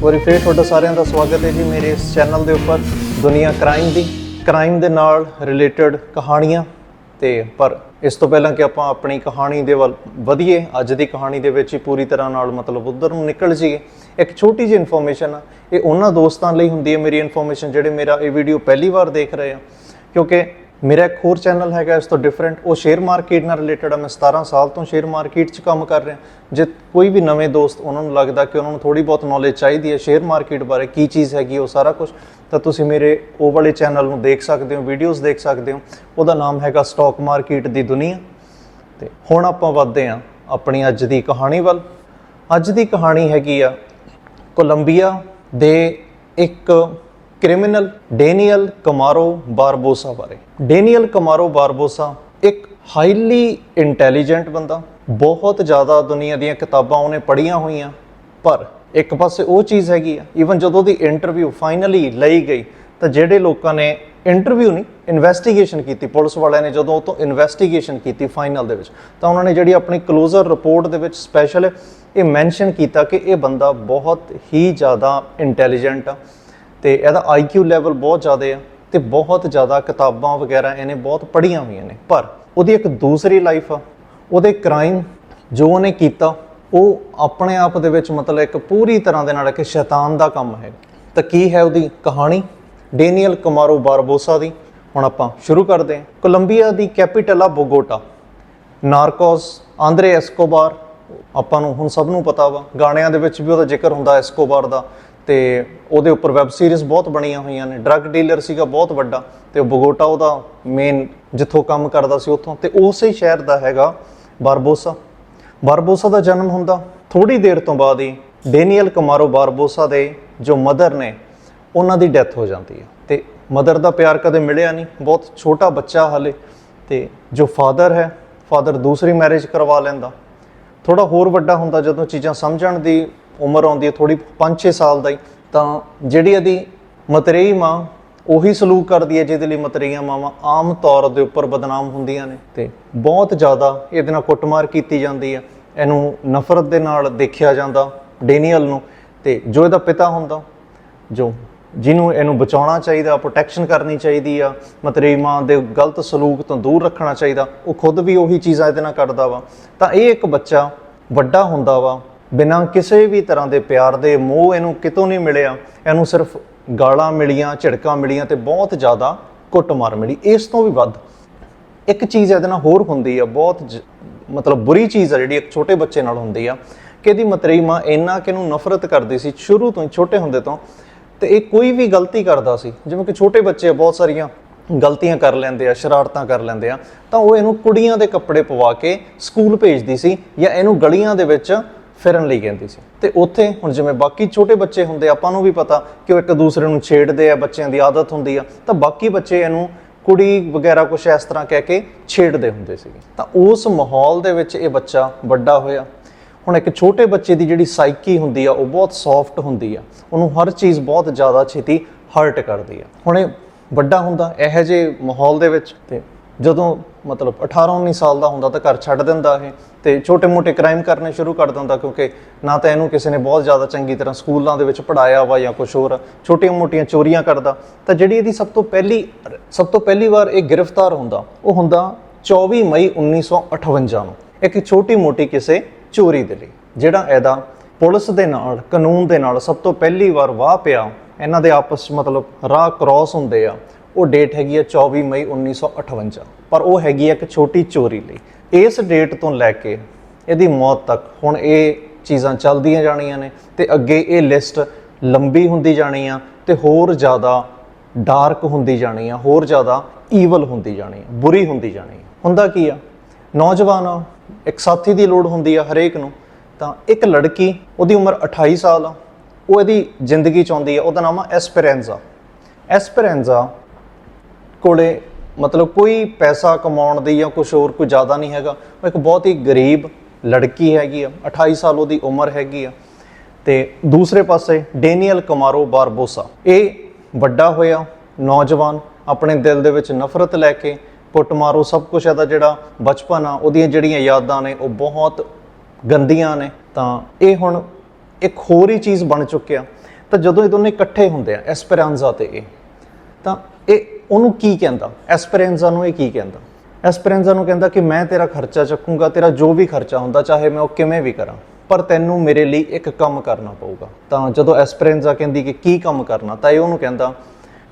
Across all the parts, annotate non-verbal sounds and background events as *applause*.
ਇੱਕ ਵਾਰੀ ਫੇਰ ਤੁਹਾਡਾ ਸਾਰਿਆਂ ਦਾ ਸਵਾਗਤ ਹੈ ਜੀ ਮੇਰੇ ਇਸ ਚੈਨਲ ਦੇ ਉੱਪਰ, ਦੁਨੀਆ ਕ੍ਰਾਈਮ ਦੀ ਕ੍ਰਾਈਮ ਦੇ ਨਾਲ ਰਿਲੇਟਡ ਕਹਾਣੀਆਂ। ਤੇ ਪਰ ਇਸ ਤੋਂ ਪਹਿਲਾਂ ਕਿ ਆਪਾਂ ਆਪਣੀ ਕਹਾਣੀ ਦੇ ਵੱਲ ਵਧੀਏ, ਅੱਜ ਦੀ ਕਹਾਣੀ ਦੇ ਵਿੱਚ ਹੀ ਪੂਰੀ ਤਰ੍ਹਾਂ ਨਾਲ ਮਤਲਬ ਉਧਰ ਨੂੰ ਨਿਕਲ ਜਾਈਏ। ਇੱਕ ਛੋਟੀ ਜਿਹੀ ਇਨਫੋਰਮੇਸ਼ਨ ਆ, ਇਹ ਉਹਨਾਂ ਦੋਸਤਾਂ ਲਈ ਹੁੰਦੀ ਹੈ ਮੇਰੀ ਇਨਫੋਰਮੇਸ਼ਨ ਜਿਹੜੇ ਮੇਰਾ ਇਹ ਵੀਡੀਓ ਪਹਿਲੀ ਵਾਰ ਦੇਖ ਰਹੇ ਆ। ਕਿਉਂਕਿ ਮੇਰਾ ਇੱਕ ਹੋਰ ਚੈਨਲ ਹੈਗਾ, ਇਸ ਤੋਂ ਡਿਫਰੈਂਟ ਉਹ ਸ਼ੇਅਰ ਮਾਰਕੀਟ ਨਾਲ ਰਿਲੇਟਡ ਆ। ਮੈਂ 17 ਸਾਲ ਤੋਂ ਸ਼ੇਅਰ ਮਾਰਕੀਟ 'ਚ ਕੰਮ ਕਰ ਰਿਹਾ। ਜੇ ਕੋਈ ਵੀ ਨਵੇਂ ਦੋਸਤ, ਉਹਨਾਂ ਨੂੰ ਲੱਗਦਾ ਕਿ ਉਹਨਾਂ ਨੂੰ ਥੋੜੀ ਬਹੁਤ ਨੌਲੇਜ ਚਾਹੀਦੀ ਹੈ ਸ਼ੇਅਰ ਮਾਰਕੀਟ ਬਾਰੇ, ਕੀ ਚੀਜ਼ ਹੈਗੀ ਉਹ ਸਾਰਾ ਕੁਝ ਤਾਂ ਤੁਸੀਂ ਮੇਰੇ ਉਹ ਵਾਲੇ ਚੈਨਲ ਨੂੰ ਦੇਖ ਸਕਦੇ ਹੋ ਵੀਡੀਓਜ਼ ਦੇਖ ਸਕਦੇ ਹੋ। ਉਹਦਾ ਨਾਮ ਹੈਗਾ ਸਟਾਕ ਮਾਰਕੀਟ ਦੀ ਦੁਨੀਆ। ਤੇ ਹੁਣ ਆਪਾਂ ਵੱਧਦੇ ਹਾਂ ਆਪਣੀ ਅੱਜ ਦੀ ਕਹਾਣੀ ਵੱਲ। ਅੱਜ ਦੀ ਕਹਾਣੀ ਹੈਗੀ ਆ, ਕੋਲੰਬੀਆ ਦੇ ਇੱਕ ਕ੍ਰਿਮੀਨਲ ਡੇਨੀਅਲ ਕਮਾਰੋ ਬਾਰਬੋਸਾ ਬਾਰੇ। ਡੇਨੀਅਲ ਕਮਾਰੋ ਬਾਰਬੋਸਾ ਇੱਕ ਹਾਈਲੀ ਇੰਟੈਲੀਜੈਂਟ ਬੰਦਾ। ਬਹੁਤ ਜ਼ਿਆਦਾ ਦੁਨੀਆ ਦੀਆਂ ਕਿਤਾਬਾਂ ਉਹਨੇ ਪੜ੍ਹੀਆਂ ਹੋਈਆਂ, ਪਰ ਇੱਕ ਪਾਸੇ ਉਹ ਚੀਜ਼ ਹੈਗੀ ਆ ਈਵਨ ਜਦੋਂ ਦੀ ਇੰਟਰਵਿਊ ਫਾਈਨਲੀ ਲਈ ਗਈ, ਤਾਂ ਜਿਹੜੇ ਲੋਕਾਂ ਨੇ ਇੰਟਰਵਿਊ ਨਹੀਂ ਇਨਵੈਸਟੀਗੇਸ਼ਨ ਕੀਤੀ, ਪੁਲਿਸ ਵਾਲਿਆਂ ਨੇ ਜਦੋਂ ਉਹ ਤੋਂ ਇਨਵੈਸਟੀਗੇਸ਼ਨ ਕੀਤੀ ਫਾਈਨਲ ਦੇ ਵਿੱਚ, ਤਾਂ ਉਹਨਾਂ ਨੇ ਜਿਹੜੀ ਆਪਣੀ ਕਲੋਜ਼ਰ ਰਿਪੋਰਟ ਦੇ ਵਿੱਚ ਸਪੈਸ਼ਲ ਇਹ ਮੈਂਸ਼ਨ ਕੀਤਾ ਕਿ ਇਹ ਬੰਦਾ ਬਹੁਤ ਹੀ ਜ਼ਿਆਦਾ ਇੰਟੈਲੀਜੈਂਟ ਆ। ਤੇ ਇਹਦਾ ਆਈਕਿਊ ਲੈਵਲ ਬਹੁਤ ਜ਼ਿਆਦਾ ਆ ਤੇ ਬਹੁਤ ਜ਼ਿਆਦਾ ਕਿਤਾਬਾਂ ਵਗੈਰਾ ਇਹਨੇ ਬਹੁਤ ਪੜ੍ਹੀਆਂ ਹੋਈਆਂ ਨੇ। ਪਰ ਉਹਦੀ ਇੱਕ ਦੂਸਰੀ ਲਾਈਫ ਆ, ਉਹਦੇ ਕ੍ਰਾਈਮ ਜੋ ਉਹਨੇ ਕੀਤਾ, ਉਹ ਆਪਣੇ ਆਪ ਦੇ ਵਿੱਚ ਮਤਲਬ ਇੱਕ ਪੂਰੀ ਤਰ੍ਹਾਂ ਦੇ ਨਾਲ ਇੱਕ ਸ਼ੈਤਾਨ ਦਾ ਕੰਮ ਹੈ। ਤਾਂ ਕੀ ਹੈ ਉਹਦੀ ਕਹਾਣੀ? ਡੇਨੀਅਲ ਕਮਾਰੋ ਬਾਰਬੋਸਾ ਦੀ। ਹੁਣ ਆਪਾਂ ਸ਼ੁਰੂ ਕਰਦੇ ਹਾਂ। ਕੋਲੰਬੀਆ ਦੀ ਕੈਪੀਟਲ ਆ ਬੋਗੋਟਾ। ਨਾਰਕੋਸ, ਆਂਦਰੇ ਐਸਕੋਬਾਰ, ਆਪਾਂ ਨੂੰ ਹੁਣ ਸਭ ਨੂੰ ਪਤਾ ਵਾ, ਗਾਣਿਆਂ ਦੇ ਵਿੱਚ ਵੀ ਉਹਦਾ ਜ਼ਿਕਰ ਹੁੰਦਾ ਐਸਕੋਬਾਰ ਦਾ। ਤੇ ਉਹਦੇ ਉੱਪਰ ਵੈਬ ਸੀਰੀਜ਼ ਬਹੁਤ ਬਣੀਆਂ ਹੋਈਆਂ ਨੇ। ਡਰੱਗ ਡੀਲਰ ਸੀਗਾ ਬਹੁਤ ਵੱਡਾ ਤੇ ਉਹ ਬਗੋਟਾ ਉਹਦਾ ਮੇਨ ਜਿੱਥੋਂ ਕੰਮ ਕਰਦਾ ਸੀ ਉੱਥੋਂ ਤੇ ਉਸੇ ਸ਼ਹਿਰ ਦਾ ਹੈਗਾ ਬਾਰਬੋਸਾ। ਬਾਰਬੋਸਾ ਦਾ ਜਨਮ ਹੁੰਦਾ ਥੋੜੀ ਦੇਰ ਤੋਂ ਬਾਅਦ ਹੀ ਡੇਨੀਅਲ ਕਮਾਰੋ ਬਾਰਬੋਸਾ ਦੇ ਜੋ ਮਦਰ ਨੇ, ਉਹਨਾਂ ਦੀ ਡੈਥ ਹੋ ਜਾਂਦੀ ਹੈ। ਤੇ ਮਦਰ ਦਾ ਪਿਆਰ ਕਦੇ ਮਿਲਿਆ ਨਹੀਂ, ਬਹੁਤ ਛੋਟਾ ਬੱਚਾ ਹਲੇ ਤੇ ਜੋ ਫਾਦਰ ਹੈ ਫਾਦਰ ਦੂਸਰੀ ਮੈਰਿਜ ਕਰਵਾ ਲੈਂਦਾ। ਥੋੜਾ ਹੋਰ ਵੱਡਾ ਹੁੰਦਾ ਜਦੋਂ ਚੀਜ਼ਾਂ ਸਮਝਣ ਦੀ ਉਮਰ ਆਉਂਦੀ ਹੈ ਥੋੜੀ 5-6 ਸਾਲ ਦਾ ਹੀ, ਤਾਂ ਜਿਹੜੀ ਇਹਦੀ ਮਤਰੇਈ ਮਾਂ ਉਹੀ ਸਲੂਕ ਕਰਦੀ ਹੈ ਜਿਹਦੇ ਲਈ ਮਤਰੇਈਆਂ ਮਾਵਾਂ ਆਮ ਤੌਰ ਦੇ ਉੱਪਰ ਬਦਨਾਮ ਹੁੰਦੀਆਂ ਨੇ ਤੇ ਬਹੁਤ ਜ਼ਿਆਦਾ ਇਹਦੇ ਨਾਲ ਕੁੱਟਮਾਰ ਕੀਤੀ ਜਾਂਦੀ ਹੈ। ਇਹਨੂੰ ਨਫ਼ਰਤ ਦੇ ਨਾਲ ਦੇਖਿਆ ਜਾਂਦਾ ਡੇਨੀਅਲ ਨੂੰ ਤੇ ਜੋ ਇਹਦਾ ਪਿਤਾ ਹੁੰਦਾ, ਜੋ ਜਿਹਨੂੰ ਇਹਨੂੰ ਬਚਾਉਣਾ ਚਾਹੀਦਾ ਪ੍ਰੋਟੈਕਸ਼ਨ ਕਰਨੀ ਚਾਹੀਦੀ ਆ, ਮਤਰੇਈ ਮਾਂ ਦੇ ਗਲਤ ਸਲੂਕ ਤੋਂ ਦੂਰ ਰੱਖਣਾ ਚਾਹੀਦਾ, ਉਹ ਖੁਦ ਵੀ ਉਹੀ ਚੀਜ਼ਾਂ ਇਹਦੇ ਨਾਲ ਕਰਦਾ ਵਾ। ਤਾਂ ਇਹ ਇੱਕ ਬੱਚਾ ਵੱਡਾ ਹੁੰਦਾ ਵਾ ਬਿਨਾਂ ਕਿਸੇ ਵੀ ਤਰ੍ਹਾਂ ਦੇ ਪਿਆਰ ਦੇ ਮੋਹ ਇਹਨੂੰ ਕਿਤੋਂ ਨਹੀਂ ਮਿਲਿਆ, ਇਹਨੂੰ ਸਿਰਫ ਗਾਲਾਂ ਮਿਲੀਆਂ, ਝਿੜਕਾਂ ਮਿਲੀਆਂ ਤੇ ਬਹੁਤ ਜ਼ਿਆਦਾ ਕੁੱਟਮਾਰ ਮਿਲੀ। ਇਸ ਤੋਂ ਵੀ ਵੱਧ ਇੱਕ ਚੀਜ਼ ਇਹਦੇ ਨਾਲ ਹੋਰ ਹੁੰਦੀ ਆ, ਬਹੁਤ ਜ- ਮਤਲਬ ਬੁਰੀ ਚੀਜ਼ ਆ ਜਿਹੜੀ ਇੱਕ ਛੋਟੇ ਬੱਚੇ ਨਾਲ ਹੁੰਦੀ ਆ, ਕਿ ਇਹਦੀ ਮਤਰੇਈ ਮਾਂ ਇੰਨਾ ਕਿ ਇਹਨੂੰ ਨਫ਼ਰਤ ਕਰਦੀ ਸੀ ਸ਼ੁਰੂ ਤੋਂ ਹੀ, ਛੋਟੇ ਹੁੰਦੇ ਤੋਂ, ਤੇ ਇਹ ਕੋਈ ਵੀ ਗਲਤੀ ਕਰਦਾ ਸੀ, ਜਿਵੇਂ ਕਿ ਛੋਟੇ ਬੱਚੇ ਬਹੁਤ ਸਾਰੀਆਂ ਗਲਤੀਆਂ ਕਰ ਲੈਂਦੇ ਆ, ਸ਼ਰਾਰਤਾਂ ਕਰ ਲੈਂਦੇ ਆ, ਤਾਂ ਉਹ ਇਹਨੂੰ ਕੁੜੀਆਂ ਦੇ ਕੱਪੜੇ ਪਵਾ ਕੇ ਸਕੂਲ ਭੇਜਦੀ ਸੀ ਜਾਂ ਇਹਨੂੰ ਗਲੀਆਂ ਦੇ ਵਿੱਚ ਫਿਰਨ ਲਈ ਕਹਿੰਦੀ ਸੀ। ਤੇ ਉੱਥੇ ਹੁਣ ਜਿਵੇਂ ਬਾਕੀ ਛੋਟੇ ਬੱਚੇ ਹੁੰਦੇ, ਆਪਾਂ ਨੂੰ ਵੀ ਪਤਾ ਕਿ ਉਹ ਇੱਕ ਦੂਸਰੇ ਨੂੰ ਛੇੜਦੇ ਆ, ਬੱਚਿਆਂ ਦੀ ਆਦਤ ਹੁੰਦੀ ਆ, ਤਾਂ ਬਾਕੀ ਬੱਚੇ ਇਹਨੂੰ ਕੁੜੀ ਵਗੈਰਾ ਕੁਝ ਇਸ ਤਰ੍ਹਾਂ ਕਹਿ ਕੇ ਛੇੜਦੇ ਹੁੰਦੇ ਸੀਗੇ। ਤਾਂ ਉਸ ਮਾਹੌਲ ਦੇ ਵਿੱਚ ਇਹ ਬੱਚਾ ਵੱਡਾ ਹੋਇਆ। ਹੁਣ ਇੱਕ ਛੋਟੇ ਬੱਚੇ ਦੀ ਜਿਹੜੀ ਸਾਈਕੀ ਹੁੰਦੀ ਆ, ਉਹ ਬਹੁਤ ਸੌਫਟ ਹੁੰਦੀ ਆ। ਉਹਨੂੰ ਹਰ ਚੀਜ਼ ਬਹੁਤ ਜ਼ਿਆਦਾ ਛੇਤੀ ਹਰਟ ਕਰਦੀ ਆ। ਹੁਣ ਇਹ ਵੱਡਾ ਹੁੰਦਾ, ਇਹੋ ਜਿਹੇ ਮਾਹੌਲ ਦੇ ਵਿੱਚ ਤੇ ਜਦੋਂ ਮਤਲਬ 18 19 ਸਾਲ ਦਾ ਹੁੰਦਾ ਤਾਂ ਘਰ ਛੱਡ ਦਿੰਦਾ ਇਹ ਤੇ ਛੋਟੇ-ਮੋਟੇ ਕ੍ਰਾਈਮ ਕਰਨੇ ਸ਼ੁਰੂ ਕਰ ਦਿੰਦਾ ਕਿਉਂਕਿ ਨਾ ਤਾਂ ਇਹਨੂੰ ਕਿਸੇ ਨੇ ਬਹੁਤ ਜ਼ਿਆਦਾ ਚੰਗੀ ਤਰ੍ਹਾਂ ਸਕੂਲਾਂ ਦੇ ਵਿੱਚ ਪੜਾਇਆ ਵਾ ਜਾਂ ਕੁਝ ਹੋਰ ਛੋਟੀਆਂ-ਮੋਟੀਆਂ ਚੋਰੀਆਂ ਕਰਦਾ। ਤਾਂ ਜਿਹੜੀ ਇਹਦੀ ਸਭ ਤੋਂ ਪਹਿਲੀ, ਸਭ ਤੋਂ ਪਹਿਲੀ ਵਾਰ ਇਹ ਗ੍ਰਿਫਤਾਰ ਹੁੰਦਾ, ਉਹ ਹੁੰਦਾ 24 ਮਈ 1958 ਨੂੰ, ਇੱਕ ਛੋਟੀ-ਮੋਟੀ ਕਿਸੇ ਚੋਰੀ ਦੇ ਲਈ, ਜਿਹੜਾ ਇਹਦਾ ਪੁਲਿਸ ਦੇ ਨਾਲ, ਕਾਨੂੰਨ ਦੇ ਨਾਲ ਸਭ ਤੋਂ ਪਹਿਲੀ ਵਾਰ ਵਾਹ ਪਿਆ। ਇਹਨਾਂ ਦੇ ਆਪਸ 'ਚ ਮਤਲਬ ਰਾਹ ਕ੍ਰਾਸ ਹੁੰਦੇ ਆ। ਉਹ ਡੇਟ ਹੈਗੀ ਆ 24 ਮਈ 1958 ਪਰ ਉਹ ਹੈਗੀ ਆ ਇੱਕ ਛੋਟੀ ਚੋਰੀ ਲਈ। ਇਸ ਡੇਟ ਤੋਂ ਲੈ ਕੇ ਇਹਦੀ ਮੌਤ ਤੱਕ ਹੁਣ ਇਹ ਚੀਜ਼ਾਂ ਚੱਲਦੀਆਂ ਜਾਣੀਆਂ ਨੇ ਤੇ ਅੱਗੇ ਇਹ ਲਿਸਟ ਲੰਬੀ ਹੁੰਦੀ ਜਾਣੀ ਆ ਤੇ ਹੋਰ ਜ਼ਿਆਦਾ ਡਾਰਕ ਹੁੰਦੀ ਜਾਣੀ ਆ ਹੋਰ ਜ਼ਿਆਦਾ ਈਵਲ ਹੁੰਦੀ ਜਾਣੀ ਆ ਬੁਰੀ ਹੁੰਦੀ ਜਾਣੀ ਆ ਹੁੰਦਾ ਕੀ ਆ? ਨੌਜਵਾਨ ਆ, ਇੱਕ ਸਾਥੀ ਦੀ ਲੋੜ ਹੁੰਦੀ ਆ ਹਰੇਕ ਨੂੰ। ਤਾਂ ਇੱਕ ਲੜਕੀ ਉਹਦੀ ਉਮਰ 28 ਸਾਲ ਆ। ਉਹ ਇਹਦੀ ਜ਼ਿੰਦਗੀ ਚ ਆਉਂਦੀ ਆ ਉਹਦਾ ਨਾਮ ਆ ਐਸਪੀਰੈਂਜ਼ਾ। ਐਸਪੀਰੈਂਜ਼ਾ ਕੋਲੇ ਮਤਲਬ ਕੋਈ ਪੈਸਾ ਕਮਾਉਣ ਦੀ ਜਾਂ ਕੁਝ ਹੋਰ ਕੋਈ ਜ਼ਿਆਦਾ ਨਹੀਂ ਹੈਗਾ। ਉਹ ਇੱਕ ਬਹੁਤ ਹੀ ਗਰੀਬ ਲੜਕੀ ਹੈਗੀ ਆ 28 ਸਾਲ ਉਹਦੀ ਉਮਰ ਹੈਗੀ ਆ। ਤੇ ਦੂਸਰੇ ਪਾਸੇ ਡੇਨੀਅਲ ਕਮਾਰੋ ਬਾਰਬੋਸਾ। ਇਹ ਵੱਡਾ ਹੋਇਆ, ਨੌਜਵਾਨ, ਆਪਣੇ ਦਿਲ ਦੇ ਵਿੱਚ ਨਫ਼ਰਤ ਲੈ ਕੇ ਕੁੱਟਮਾਰੋ ਸਭ ਕੁਝ ਇਹਦਾ ਜਿਹੜਾ ਬਚਪਨ ਆ, ਉਹਦੀਆਂ ਜਿਹੜੀਆਂ ਯਾਦਾਂ ਨੇ, ਉਹ ਬਹੁਤ ਗੰਦੀਆਂ ਨੇ। ਤਾਂ ਇਹ ਹੁਣ ਇੱਕ ਹੋਰ ਹੀ ਚੀਜ਼ ਬਣ ਚੁੱਕਿਆ। ਤਾਂ ਜਦੋਂ ਇਹ ਦੋਨੇ ਇਕੱਠੇ ਹੁੰਦੇ ਆ, ਐਸਪੈਰਾਂਜ਼ਾ ਤੇ ਇਹ, ਤਾਂ ਇਹ ਉਹਨੂੰ ਕੀ ਕਹਿੰਦਾ? ਐਸਪੈਰਾਂਜ਼ਾ ਨੂੰ ਇਹ ਕੀ ਕਹਿੰਦਾ? ਐਸਪੈਰਾਂਜ਼ਾ ਨੂੰ ਕਹਿੰਦਾ ਕਿ ਮੈਂ ਤੇਰਾ ਖਰਚਾ ਚੱਕੂੰਗਾ, ਤੇਰਾ ਜੋ ਵੀ ਖਰਚਾ ਹੁੰਦਾ, ਚਾਹੇ ਮੈਂ ਉਹ ਕਿਵੇਂ ਵੀ ਕਰਾਂ, ਪਰ ਤੈਨੂੰ ਮੇਰੇ ਲਈ ਇੱਕ ਕੰਮ ਕਰਨਾ ਪਊਗਾ। ਤਾਂ ਜਦੋਂ ਐਸਪੈਰਾਂਜ਼ਾ ਕਹਿੰਦੀ ਕਿ ਕੀ ਕੰਮ ਕਰਨਾ, ਤਾਂ ਇਹ ਉਹਨੂੰ ਕਹਿੰਦਾ,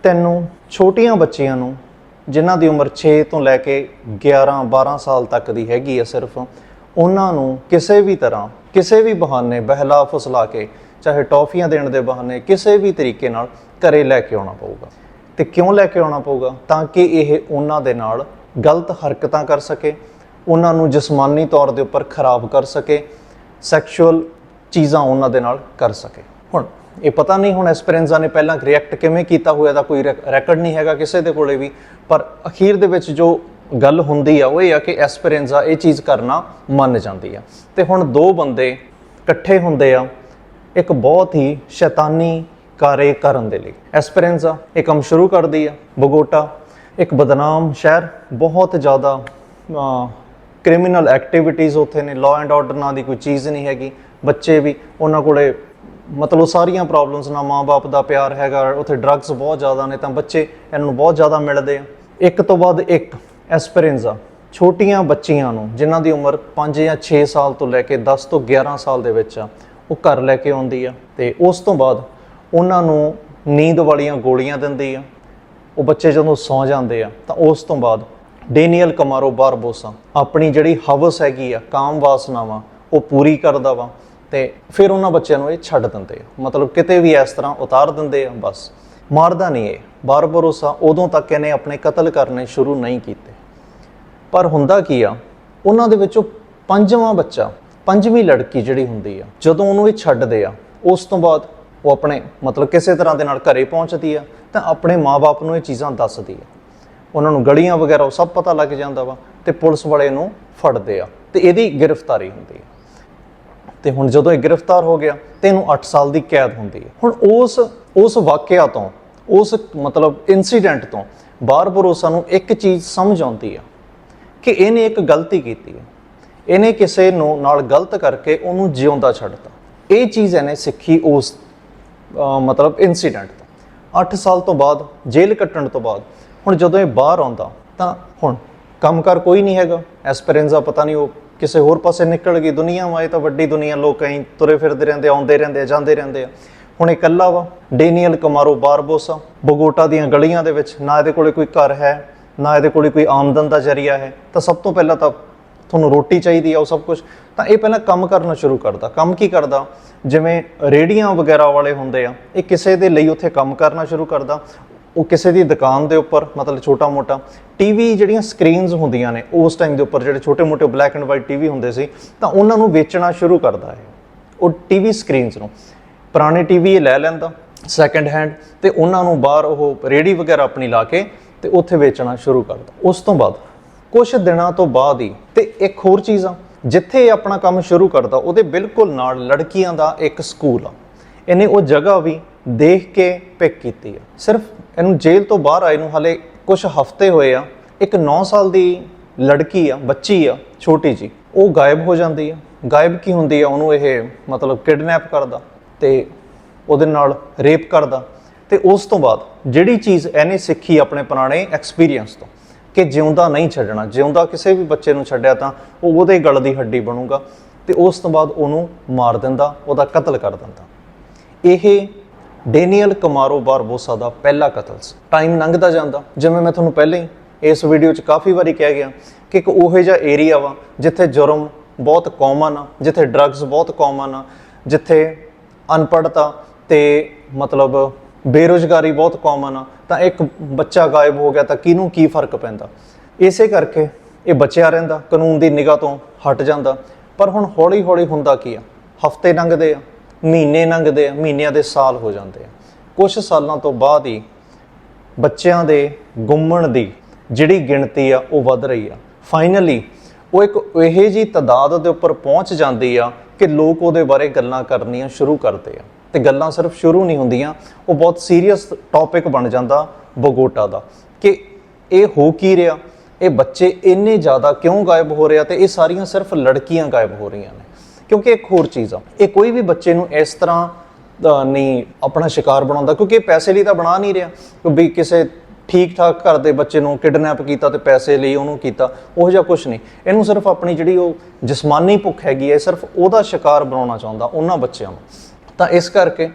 ਤੈਨੂੰ ਛੋਟੀਆਂ ਬੱਚੀਆਂ ਨੂੰ, ਜਿਨ੍ਹਾਂ ਦੀ ਉਮਰ 6 ਤੋਂ ਲੈ ਕੇ 11 12 ਸਾਲ ਤੱਕ ਦੀ ਹੈਗੀ ਹੈ ਸਿਰਫ, ਉਹਨਾਂ ਨੂੰ ਕਿਸੇ ਵੀ ਤਰ੍ਹਾਂ, ਕਿਸੇ ਵੀ ਬਹਾਨੇ ਬਹਿਲਾ ਫੁਸਲਾ ਕੇ, ਚਾਹੇ ਟੌਫੀਆਂ ਦੇਣ ਦੇ ਬਹਾਨੇ, ਕਿਸੇ ਵੀ ਤਰੀਕੇ ਨਾਲ ਘਰੇ ਲੈ ਕੇ ਆਉਣਾ ਪਊਗਾ। ਤੇ ਕਿਉਂ ਲੈ ਕੇ ਆਉਣਾ ਪਊਗਾ? ਤਾਂ ਕਿ ਇਹ ਉਹਨਾਂ ਦੇ ਨਾਲ ਗਲਤ ਹਰਕਤਾਂ ਕਰ ਸਕੇ, ਉਹਨਾਂ ਨੂੰ ਜਿਸਮਾਨੀ ਤੌਰ ਦੇ ਉੱਪਰ ਖਰਾਬ ਕਰ ਸਕੇ ਸੈਕਸ਼ੂਅਲ ਚੀਜ਼ਾਂ ਉਹਨਾਂ ਦੇ ਨਾਲ ਕਰ ਸਕੇ। ਹੁਣ, ਇਹ ਪਤਾ ਨਹੀਂ ਹੁਣ ਐਸਪੈਰੈਂਜ਼ਾ ਨੇ ਪਹਿਲਾਂ ਰਿਐਕਟ ਕਿਵੇਂ ਕੀਤਾ ਹੋਇਆ ਦਾ ਕੋਈ ਰੈਕੋਰਡ ਨਹੀਂ ਹੈਗਾ ਕਿਸੇ ਦੇ ਕੋਲੇ ਵੀ, ਪਰ ਅਖੀਰ ਦੇ ਵਿੱਚ ਜੋ ਗੱਲ ਹੁੰਦੀ ਆ ਉਹ ਇਹ ਆ ਕਿ ਐਸਪੈਰੈਂਜ਼ਾ ਇਹ ਚੀਜ਼ ਕਰਨਾ ਮੰਨ ਜਾਂਦੀ ਆ। ਤੇ ਹੁਣ ਦੋ ਬੰਦੇ ਇਕੱਠੇ ਹੁੰਦੇ ਆ, ਇੱਕ ਬਹੁਤ ਹੀ ਸ਼ੈਤਾਨੀ ਕਾਰੇ ਕਰਨ ਦੇ ਲਈ। ਐਸਪੈਰੈਂਜ਼ਾ ਇਹ ਕੰਮ ਸ਼ੁਰੂ ਕਰਦੀ ਆ, ਬਗੋਟਾ, ਇੱਕ ਬਦਨਾਮ ਸ਼ਹਿਰ, ਬਹੁਤ ਜ਼ਿਆਦਾ ਕ੍ਰਿਮੀਨਲ ਐਕਟੀਵਿਟੀਜ਼ ਉੱਥੇ ਨੇ ਲਾਅ ਐਂਡ ਆਰਡਰ ਨਾਂ ਦੀ ਕੋਈ ਚੀਜ਼ ਨਹੀਂ ਹੈਗੀ। ਬੱਚੇ ਵੀ, ਉਹਨਾਂ ਕੋਲੇ ਮਤਲਬ ਸਾਰੀਆਂ ਪ੍ਰੋਬਲਮਸ ਨਾ ਮਾਂ-ਬਾਪ ਦਾ ਪਿਆਰ ਹੈਗਾ, ਉੱਥੇ ਡਰੱਗਸ ਬਹੁਤ ਜ਼ਿਆਦਾ ਨੇ, ਤਾਂ ਬੱਚੇ ਇਹਨਾਂ ਨੂੰ ਬਹੁਤ ਜ਼ਿਆਦਾ ਮਿਲਦੇ ਆ। ਇੱਕ ਤੋਂ ਬਾਅਦ ਇੱਕ ਐਸਪੈਰੈਂਜ਼ਾ ਛੋਟੀਆਂ ਬੱਚੀਆਂ ਨੂੰ, ਜਿਨ੍ਹਾਂ ਦੀ ਉਮਰ 5 ਜਾਂ 6 ਸਾਲ ਤੋਂ ਲੈ ਕੇ 10 ਤੋਂ 11 ਸਾਲ ਦੇ ਵਿੱਚ ਆ, ਉਹ ਘਰ ਲੈ ਕੇ ਆਉਂਦੀ ਆ, ਤੇ ਉਸ ਤੋਂ ਬਾਅਦ ਉਹਨਾਂ ਨੂੰ ਨੀਂਦ ਵਾਲੀਆਂ ਗੋਲੀਆਂ ਦਿੰਦੀ ਆ। ਉਹ ਬੱਚੇ ਜਦੋਂ ਸੌਂ ਜਾਂਦੇ ਆ, ਤਾਂ ਉਸ ਤੋਂ ਬਾਅਦ ਡੇਨੀਅਲ ਕਮਾਰੋ ਬਾਰਬੋਸਾ ਆਪਣੀ ਜਿਹੜੀ ਹਵਸ ਹੈਗੀ ਆ, ਕਾਮ ਵਾਸਨਾਵਾਂ, ਉਹ ਪੂਰੀ ਕਰਦਾ ਵਾ ਤੇ ਫਿਰ ਉਹਨਾਂ ਬੱਚਿਆਂ ਨੂੰ ਇਹ ਛੱਡ ਦਿੰਦੇ ਆ। ਮਤਲਬ ਕਿਤੇ ਵੀ ਇਸ ਤਰ੍ਹਾਂ ਉਤਾਰ ਦਿੰਦੇ ਆ, ਬਸ। ਮਾਰਦਾ ਨਹੀਂ ਇਹ। ਬਾਰਬਰੋਸਾ ਉਦੋਂ ਤੱਕ ਇਹਨੇ ਆਪਣੇ ਕਤਲ ਕਰਨੇ ਸ਼ੁਰੂ ਨਹੀਂ ਕੀਤੇ। ਪਰ ਹੁੰਦਾ ਕੀ ਆ, ਉਹਨਾਂ ਦੇ ਵਿੱਚੋਂ ਪੰਜਵਾਂ ਬੱਚਾ, ਪੰਜਵੀਂ ਲੜਕੀ ਜਿਹੜੀ ਹੁੰਦੀ ਆ, ਜਦੋਂ ਉਹਨੂੰ ਇਹ ਛੱਡਦੇ ਆ, ਉਸ ਤੋਂ ਬਾਅਦ ਉਹ ਆਪਣੇ ਮਤਲਬ ਕਿਸੇ ਤਰ੍ਹਾਂ ਦੇ ਨਾਲ ਘਰੇ ਪਹੁੰਚਦੀ ਆ ਤਾਂ ਆਪਣੇ ਮਾਪੇ ਨੂੰ ਇਹ ਚੀਜ਼ਾਂ ਦੱਸਦੀ ਆ। ਉਹਨਾਂ ਨੂੰ ਗਲੀਆਂ ਵਗੈਰਾ ਉਹ ਸਭ ਪਤਾ ਲੱਗ ਜਾਂਦਾ ਵਾ ਤੇ ਪੁਲਿਸ ਵਾਲੇ ਨੂੰ ਫੜਦੇ ਆ ਤੇ ਇਹਦੀ ਗ੍ਰਿਫਤਾਰੀ ਹੁੰਦੀ ਆ। ਤੇ ਹੁਣ ਜਦੋਂ ਇਹ ਗ੍ਰਿਫਤਾਰ ਹੋ ਗਿਆ ਤੇ ਇਹਨੂੰ 8 ਸਾਲ ਦੀ ਕੈਦ ਹੁੰਦੀ ਹੈ ਹੁਣ ਉਸ ਉਸ ਵਾਕਿਆ ਤੋਂ, ਉਸ ਮਤਲਬ ਇਨਸੀਡੈਂਟ ਤੋਂ ਬਾਰਬਰੋਸਾ ਨੂੰ ਇੱਕ ਚੀਜ਼ ਸਮਝ ਆਉਂਦੀ ਆ ਕਿ ਇਹਨੇ ਇੱਕ ਗਲਤੀ ਕੀਤੀ ਹੈ ਇਹਨੇ ਕਿਸੇ ਨੂੰ ਨਾਲ ਗਲਤ ਕਰਕੇ ਉਹਨੂੰ ਜਿਉਂਦਾ ਛੱਡਤਾ। ਇਹ ਚੀਜ਼ ਇਹਨੇ ਸਿੱਖੀ ਉਸ ਮਤਲਬ ਇਨਸੀਡੈਂਟ ਤੋਂ। 8 ਸਾਲ ਤੋਂ ਬਾਅਦ, ਜੇਲ੍ਹ ਕੱਟਣ ਤੋਂ ਬਾਅਦ, ਹੁਣ ਜਦੋਂ ਇਹ ਬਾਹਰ ਆਉਂਦਾ, ਤਾਂ ਹੁਣ ਕੰਮਕਾਰ ਕੋਈ ਨਹੀਂ ਹੈਗਾ। ਐਸਪੈਰੈਂਜ਼ਾ ਪਤਾ ਨਹੀਂ ਉਹ ਕਿਸੇ ਹੋਰ ਪਾਸੇ ਨਿਕਲ ਗਈ ਦੁਨੀਆ ਵਾਏ ਤਾਂ ਵੱਡੀ ਦੁਨੀਆ, ਲੋਕ ਕਈ ਤੁਰੇ ਫਿਰਦੇ ਰਹਿੰਦੇ ਆਉਂਦੇ ਰਹਿੰਦੇ ਆ, ਜਾਂਦੇ ਰਹਿੰਦੇ ਆ। ਹੁਣ ਇਹ ਇਕੱਲਾ ਵਾ, ਡੇਨੀਅਲ ਕਮਾਰੋ ਬਾਰਬੋਸਾ, ਬੋਗੋਟਾ ਦੀਆਂ ਗਲੀਆਂ ਦੇ ਵਿੱਚ, ਨਾ ਇਹਦੇ ਕੋਲੇ ਕੋਈ ਘਰ ਹੈ, ਨਾ ਇਹਦੇ ਕੋਲੇ ਕੋਈ ਆਮਦਨ ਦਾ ਜ਼ਰੀਆ ਹੈ, ਤਾਂ ਸਭ ਤੋਂ ਪਹਿਲਾਂ ਤਾਂ ਤੁਹਾਨੂੰ ਰੋਟੀ ਚਾਹੀਦੀ ਆ, ਉਹ ਸਭ ਕੁਝ ਤਾਂ ਇਹ ਪਹਿਲਾਂ ਕੰਮ ਕਰਨਾ ਸ਼ੁਰੂ ਕਰਦਾ। ਕੰਮ ਕੀ ਕਰਦਾ? ਜਿਵੇਂ ਰੇੜੀਆਂ ਵਗੈਰਾ ਵਾਲੇ ਹੁੰਦੇ ਆ, ਇਹ ਕਿਸੇ ਦੇ ਲਈ ਉੱਥੇ ਕੰਮ ਕਰਨਾ ਸ਼ੁਰੂ ਕਰਦਾ। ਉਹ ਕਿਸੇ ਦੀ ਦੁਕਾਨ ਦੇ ਉੱਪਰ, ਮਤਲਬ ਛੋਟਾ ਮੋਟਾ ਟੀਵੀ ਜਿਹੜੀਆਂ ਸਕਰੀਨਸ ਹੁੰਦੀਆਂ ਨੇ, ਉਸ ਟਾਈਮ ਦੇ ਉੱਪਰ ਜਿਹੜੇ ਛੋਟੇ ਮੋਟੇ ਬਲੈਕ ਐਂਡ ਵਾਈਟ ਟੀਵੀ ਹੁੰਦੇ ਸੀ, ਤਾਂ ਉਹਨਾਂ ਨੂੰ ਵੇਚਣਾ ਸ਼ੁਰੂ ਕਰਦਾ ਹੈ ਉਹ ਟੀਵੀ ਸਕਰੀਨਸ ਨੂੰ। ਪੁਰਾਣੇ ਟੀਵੀ ਇਹ ਲੈ ਲੈਂਦਾ ਸੈਕੰਡ ਹੈਂਡ ਤੇ ਉਹਨਾਂ ਨੂੰ ਬਾਹਰ ਉਹ ਰੇੜੀ ਵਗੈਰਾ ਆਪਣੀ ਲਾ ਕੇ, ਤੇ ਉੱਥੇ ਵੇਚਣਾ ਸ਼ੁਰੂ ਕਰਦਾ। ਉਸ ਤੋਂ ਬਾਅਦ ਕੁਝ ਦਿਨਾਂ ਤੋਂ ਬਾਅਦ ਹੀ, ਤੇ ਇੱਕ ਹੋਰ ਚੀਜ਼ ਆ, ਜਿੱਥੇ ਇਹ ਆਪਣਾ ਕੰਮ ਸ਼ੁਰੂ ਕਰਦਾ, ਉਹਦੇ ਬਿਲਕੁਲ ਨਾਲ ਲੜਕੀਆਂ ਦਾ ਇੱਕ ਸਕੂਲ ਆ। ਇਹਨੇ ਉਹ ਜਗ੍ਹਾ ਵੀ ਦੇਖ ਕੇ ਪਿਕ ਕੀਤੀ ਆ। ਸਿਰਫ ਇਹਨੂੰ ਜੇਲ੍ਹ ਤੋਂ ਬਾਹਰ ਆਏ ਨੂੰ ਹਲੇ ਕੁਝ ਹਫ਼ਤੇ ਹੋਏ ਆ, ਇੱਕ 9 ਸਾਲ ਦੀ ਲੜਕੀ ਆ, ਬੱਚੀ ਆ, ਛੋਟੀ ਜੀ ਉਹ ਗਾਇਬ ਹੋ ਜਾਂਦੀ ਆ। ਗਾਇਬ ਕੀ ਹੁੰਦੀ ਆ? ਉਹਨੂੰ ਇਹ ਮਤਲਬ ਕਿਡਨੈਪ ਕਰਦਾ ਤੇ ਉਹਦੇ ਨਾਲ ਰੇਪ ਕਰਦਾ। ਤੇ ਉਸ ਤੋਂ ਬਾਅਦ ਜਿਹੜੀ ਚੀਜ਼ ਇਹਨੇ ਸਿੱਖੀ ਆਪਣੇ ਪੁਰਾਣੇ ਐਕਸਪੀਰੀਅੰਸ ਤੋਂ ਕਿ ਜਿਉਂਦਾ ਨਹੀਂ ਛੱਡਣਾ, ਜਿਉਂਦਾ ਕਿਸੇ ਵੀ ਬੱਚੇ ਨੂੰ ਛੱਡਿਆ ਤਾਂ ਉਹ ਉਹਦੇ ਗਲ ਦੀ ਹੱਡੀ ਬਣੂਗਾ ਤੇ ਉਸ ਤੋਂ ਬਾਅਦ ਉਹਨੂੰ ਮਾਰ ਦਿੰਦਾ, ਉਹਦਾ ਕਤਲ ਕਰ ਦਿੰਦਾ। ਇਹ ਡੇਨੀਅਲ ਕਮਾਰੋ ਬਾਰਬੋਸਾ ਦਾ ਪਹਿਲਾ ਕਤਲ ਸੀ। ਟਾਈਮ ਲੰਘਦਾ ਜਾਂਦਾ। ਜਿਵੇਂ ਮੈਂ ਤੁਹਾਨੂੰ ਪਹਿਲਾਂ ਹੀ ਇਸ ਵੀਡੀਓ 'ਚ ਕਾਫੀ ਵਾਰੀ ਕਹਿ ਗਿਆ ਕਿ ਇੱਕ ਉਹੋ ਜਿਹਾ ਏਰੀਆ ਵਾ ਜਿੱਥੇ ਜੁਰਮ ਬਹੁਤ ਕਾਮਨ ਆ, ਜਿੱਥੇ ਡਰੱਗਸ ਬਹੁਤ ਕਾਮਨ ਆ, ਜਿੱਥੇ ਅਨਪੜ੍ਹਤਾ ਤੇ ਮਤਲਬ ਬੇਰੁਜ਼ਗਾਰੀ ਬਹੁਤ ਕਾਮਨ ਆ, ਤਾਂ ਇੱਕ ਬੱਚਾ ਗਾਇਬ ਹੋ ਗਿਆ ਤਾਂ ਕਿਹਨੂੰ ਕੀ ਫ਼ਰਕ ਪੈਂਦਾ? ਇਸੇ ਕਰਕੇ ਇਹ ਬਚਿਆ ਰਹਿੰਦਾ, ਕਾਨੂੰਨ ਦੀ ਨਿਗਾਹ ਤੋਂ ਹਟ ਜਾਂਦਾ। ਪਰ ਹੁਣ ਹੌਲੀ ਹੌਲੀ ਹੁੰਦਾ ਕੀ ਆ? ਹਫ਼ਤੇ ਲੰਘਦੇ ਆ, ਮਹੀਨੇ ਲੰਘਦੇ ਆ, ਮਹੀਨਿਆਂ ਦੇ ਸਾਲ ਹੋ ਜਾਂਦੇ ਆ। ਕੁਝ ਸਾਲਾਂ ਤੋਂ ਬਾਅਦ ਹੀ ਬੱਚਿਆਂ ਦੇ ਗੁੰਮਣ ਦੀ ਜਿਹੜੀ ਗਿਣਤੀ ਆ, ਉਹ ਵੱਧ ਰਹੀ ਆ। ਫਾਈਨਲੀ ਉਹ ਇੱਕ ਇਹੋ ਜੀ ਤਦਾਦ ਦੇ ਉੱਪਰ ਪਹੁੰਚ ਜਾਂਦੀ ਆ ਕਿ ਲੋਕ ਉਹਦੇ ਬਾਰੇ ਗੱਲਾਂ ਕਰਨੀਆਂ ਸ਼ੁਰੂ ਕਰਦੇ ਆ। ਤੇ ਗੱਲਾਂ ਸਿਰਫ ਸ਼ੁਰੂ ਨਹੀਂ ਹੁੰਦੀਆਂ, ਉਹ ਬਹੁਤ ਸੀਰੀਅਸ ਟੌਪਿਕ ਬਣ ਜਾਂਦਾ ਬੋਗੋਟਾ ਦਾ ਕਿ ਇਹ ਹੋ ਕੀ ਰਿਹਾ? ਇਹ ਬੱਚੇ ਇੰਨੇ ਜ਼ਿਆਦਾ ਕਿਉਂ ਗਾਇਬ ਹੋ ਰਿਹਾ ਆ ਤੇ ਇਹ ਸਾਰੀਆਂ ਸਿਰਫ ਲੜਕੀਆਂ ਗਾਇਬ ਹੋ ਰਹੀਆਂ ਨੇ? ਕਿਉਂਕਿ ਇੱਕ ਹੋਰ ਚੀਜ਼ ਆ, ਇਹ ਕੋਈ ਵੀ ਬੱਚੇ ਨੂੰ ਇਸ ਤਰ੍ਹਾਂ ਨਹੀਂ ਆਪਣਾ ਸ਼ਿਕਾਰ ਬਣਾਉਂਦਾ, ਕਿਉਂਕਿ ਇਹ ਪੈਸੇ ਲਈ ਤਾਂ ਬਣਾ ਨਹੀਂ ਰਿਹਾ। ਕਿ ਵੀ ਕਿਸੇ ਠੀਕ ਠਾਕ ਘਰ ਦੇ ਬੱਚੇ ਨੂੰ ਕਿਡਨੈਪ ਕੀਤਾ ਤੇ ਪੈਸੇ ਲਈ ਉਹਨੂੰ ਕੀਤਾ, ਉਹ ਜਿਹਾ ਕੁਝ ਨਹੀਂ। ਇਹਨੂੰ ਸਿਰਫ ਆਪਣੀ ਜਿਹੜੀ ਉਹ ਜਿਸਮਾਨੀ ਭੁੱਖ ਹੈਗੀ ਹੈ ਸਿਰਫ ਉਹਦਾ ਸ਼ਿਕਾਰ ਬਣਾਉਣਾ ਚਾਹੁੰਦਾ ਉਹਨਾਂ ਬੱਚਿਆਂ ਨੂੰ। ਤਾਂ ਇਸ ਕਰਕੇ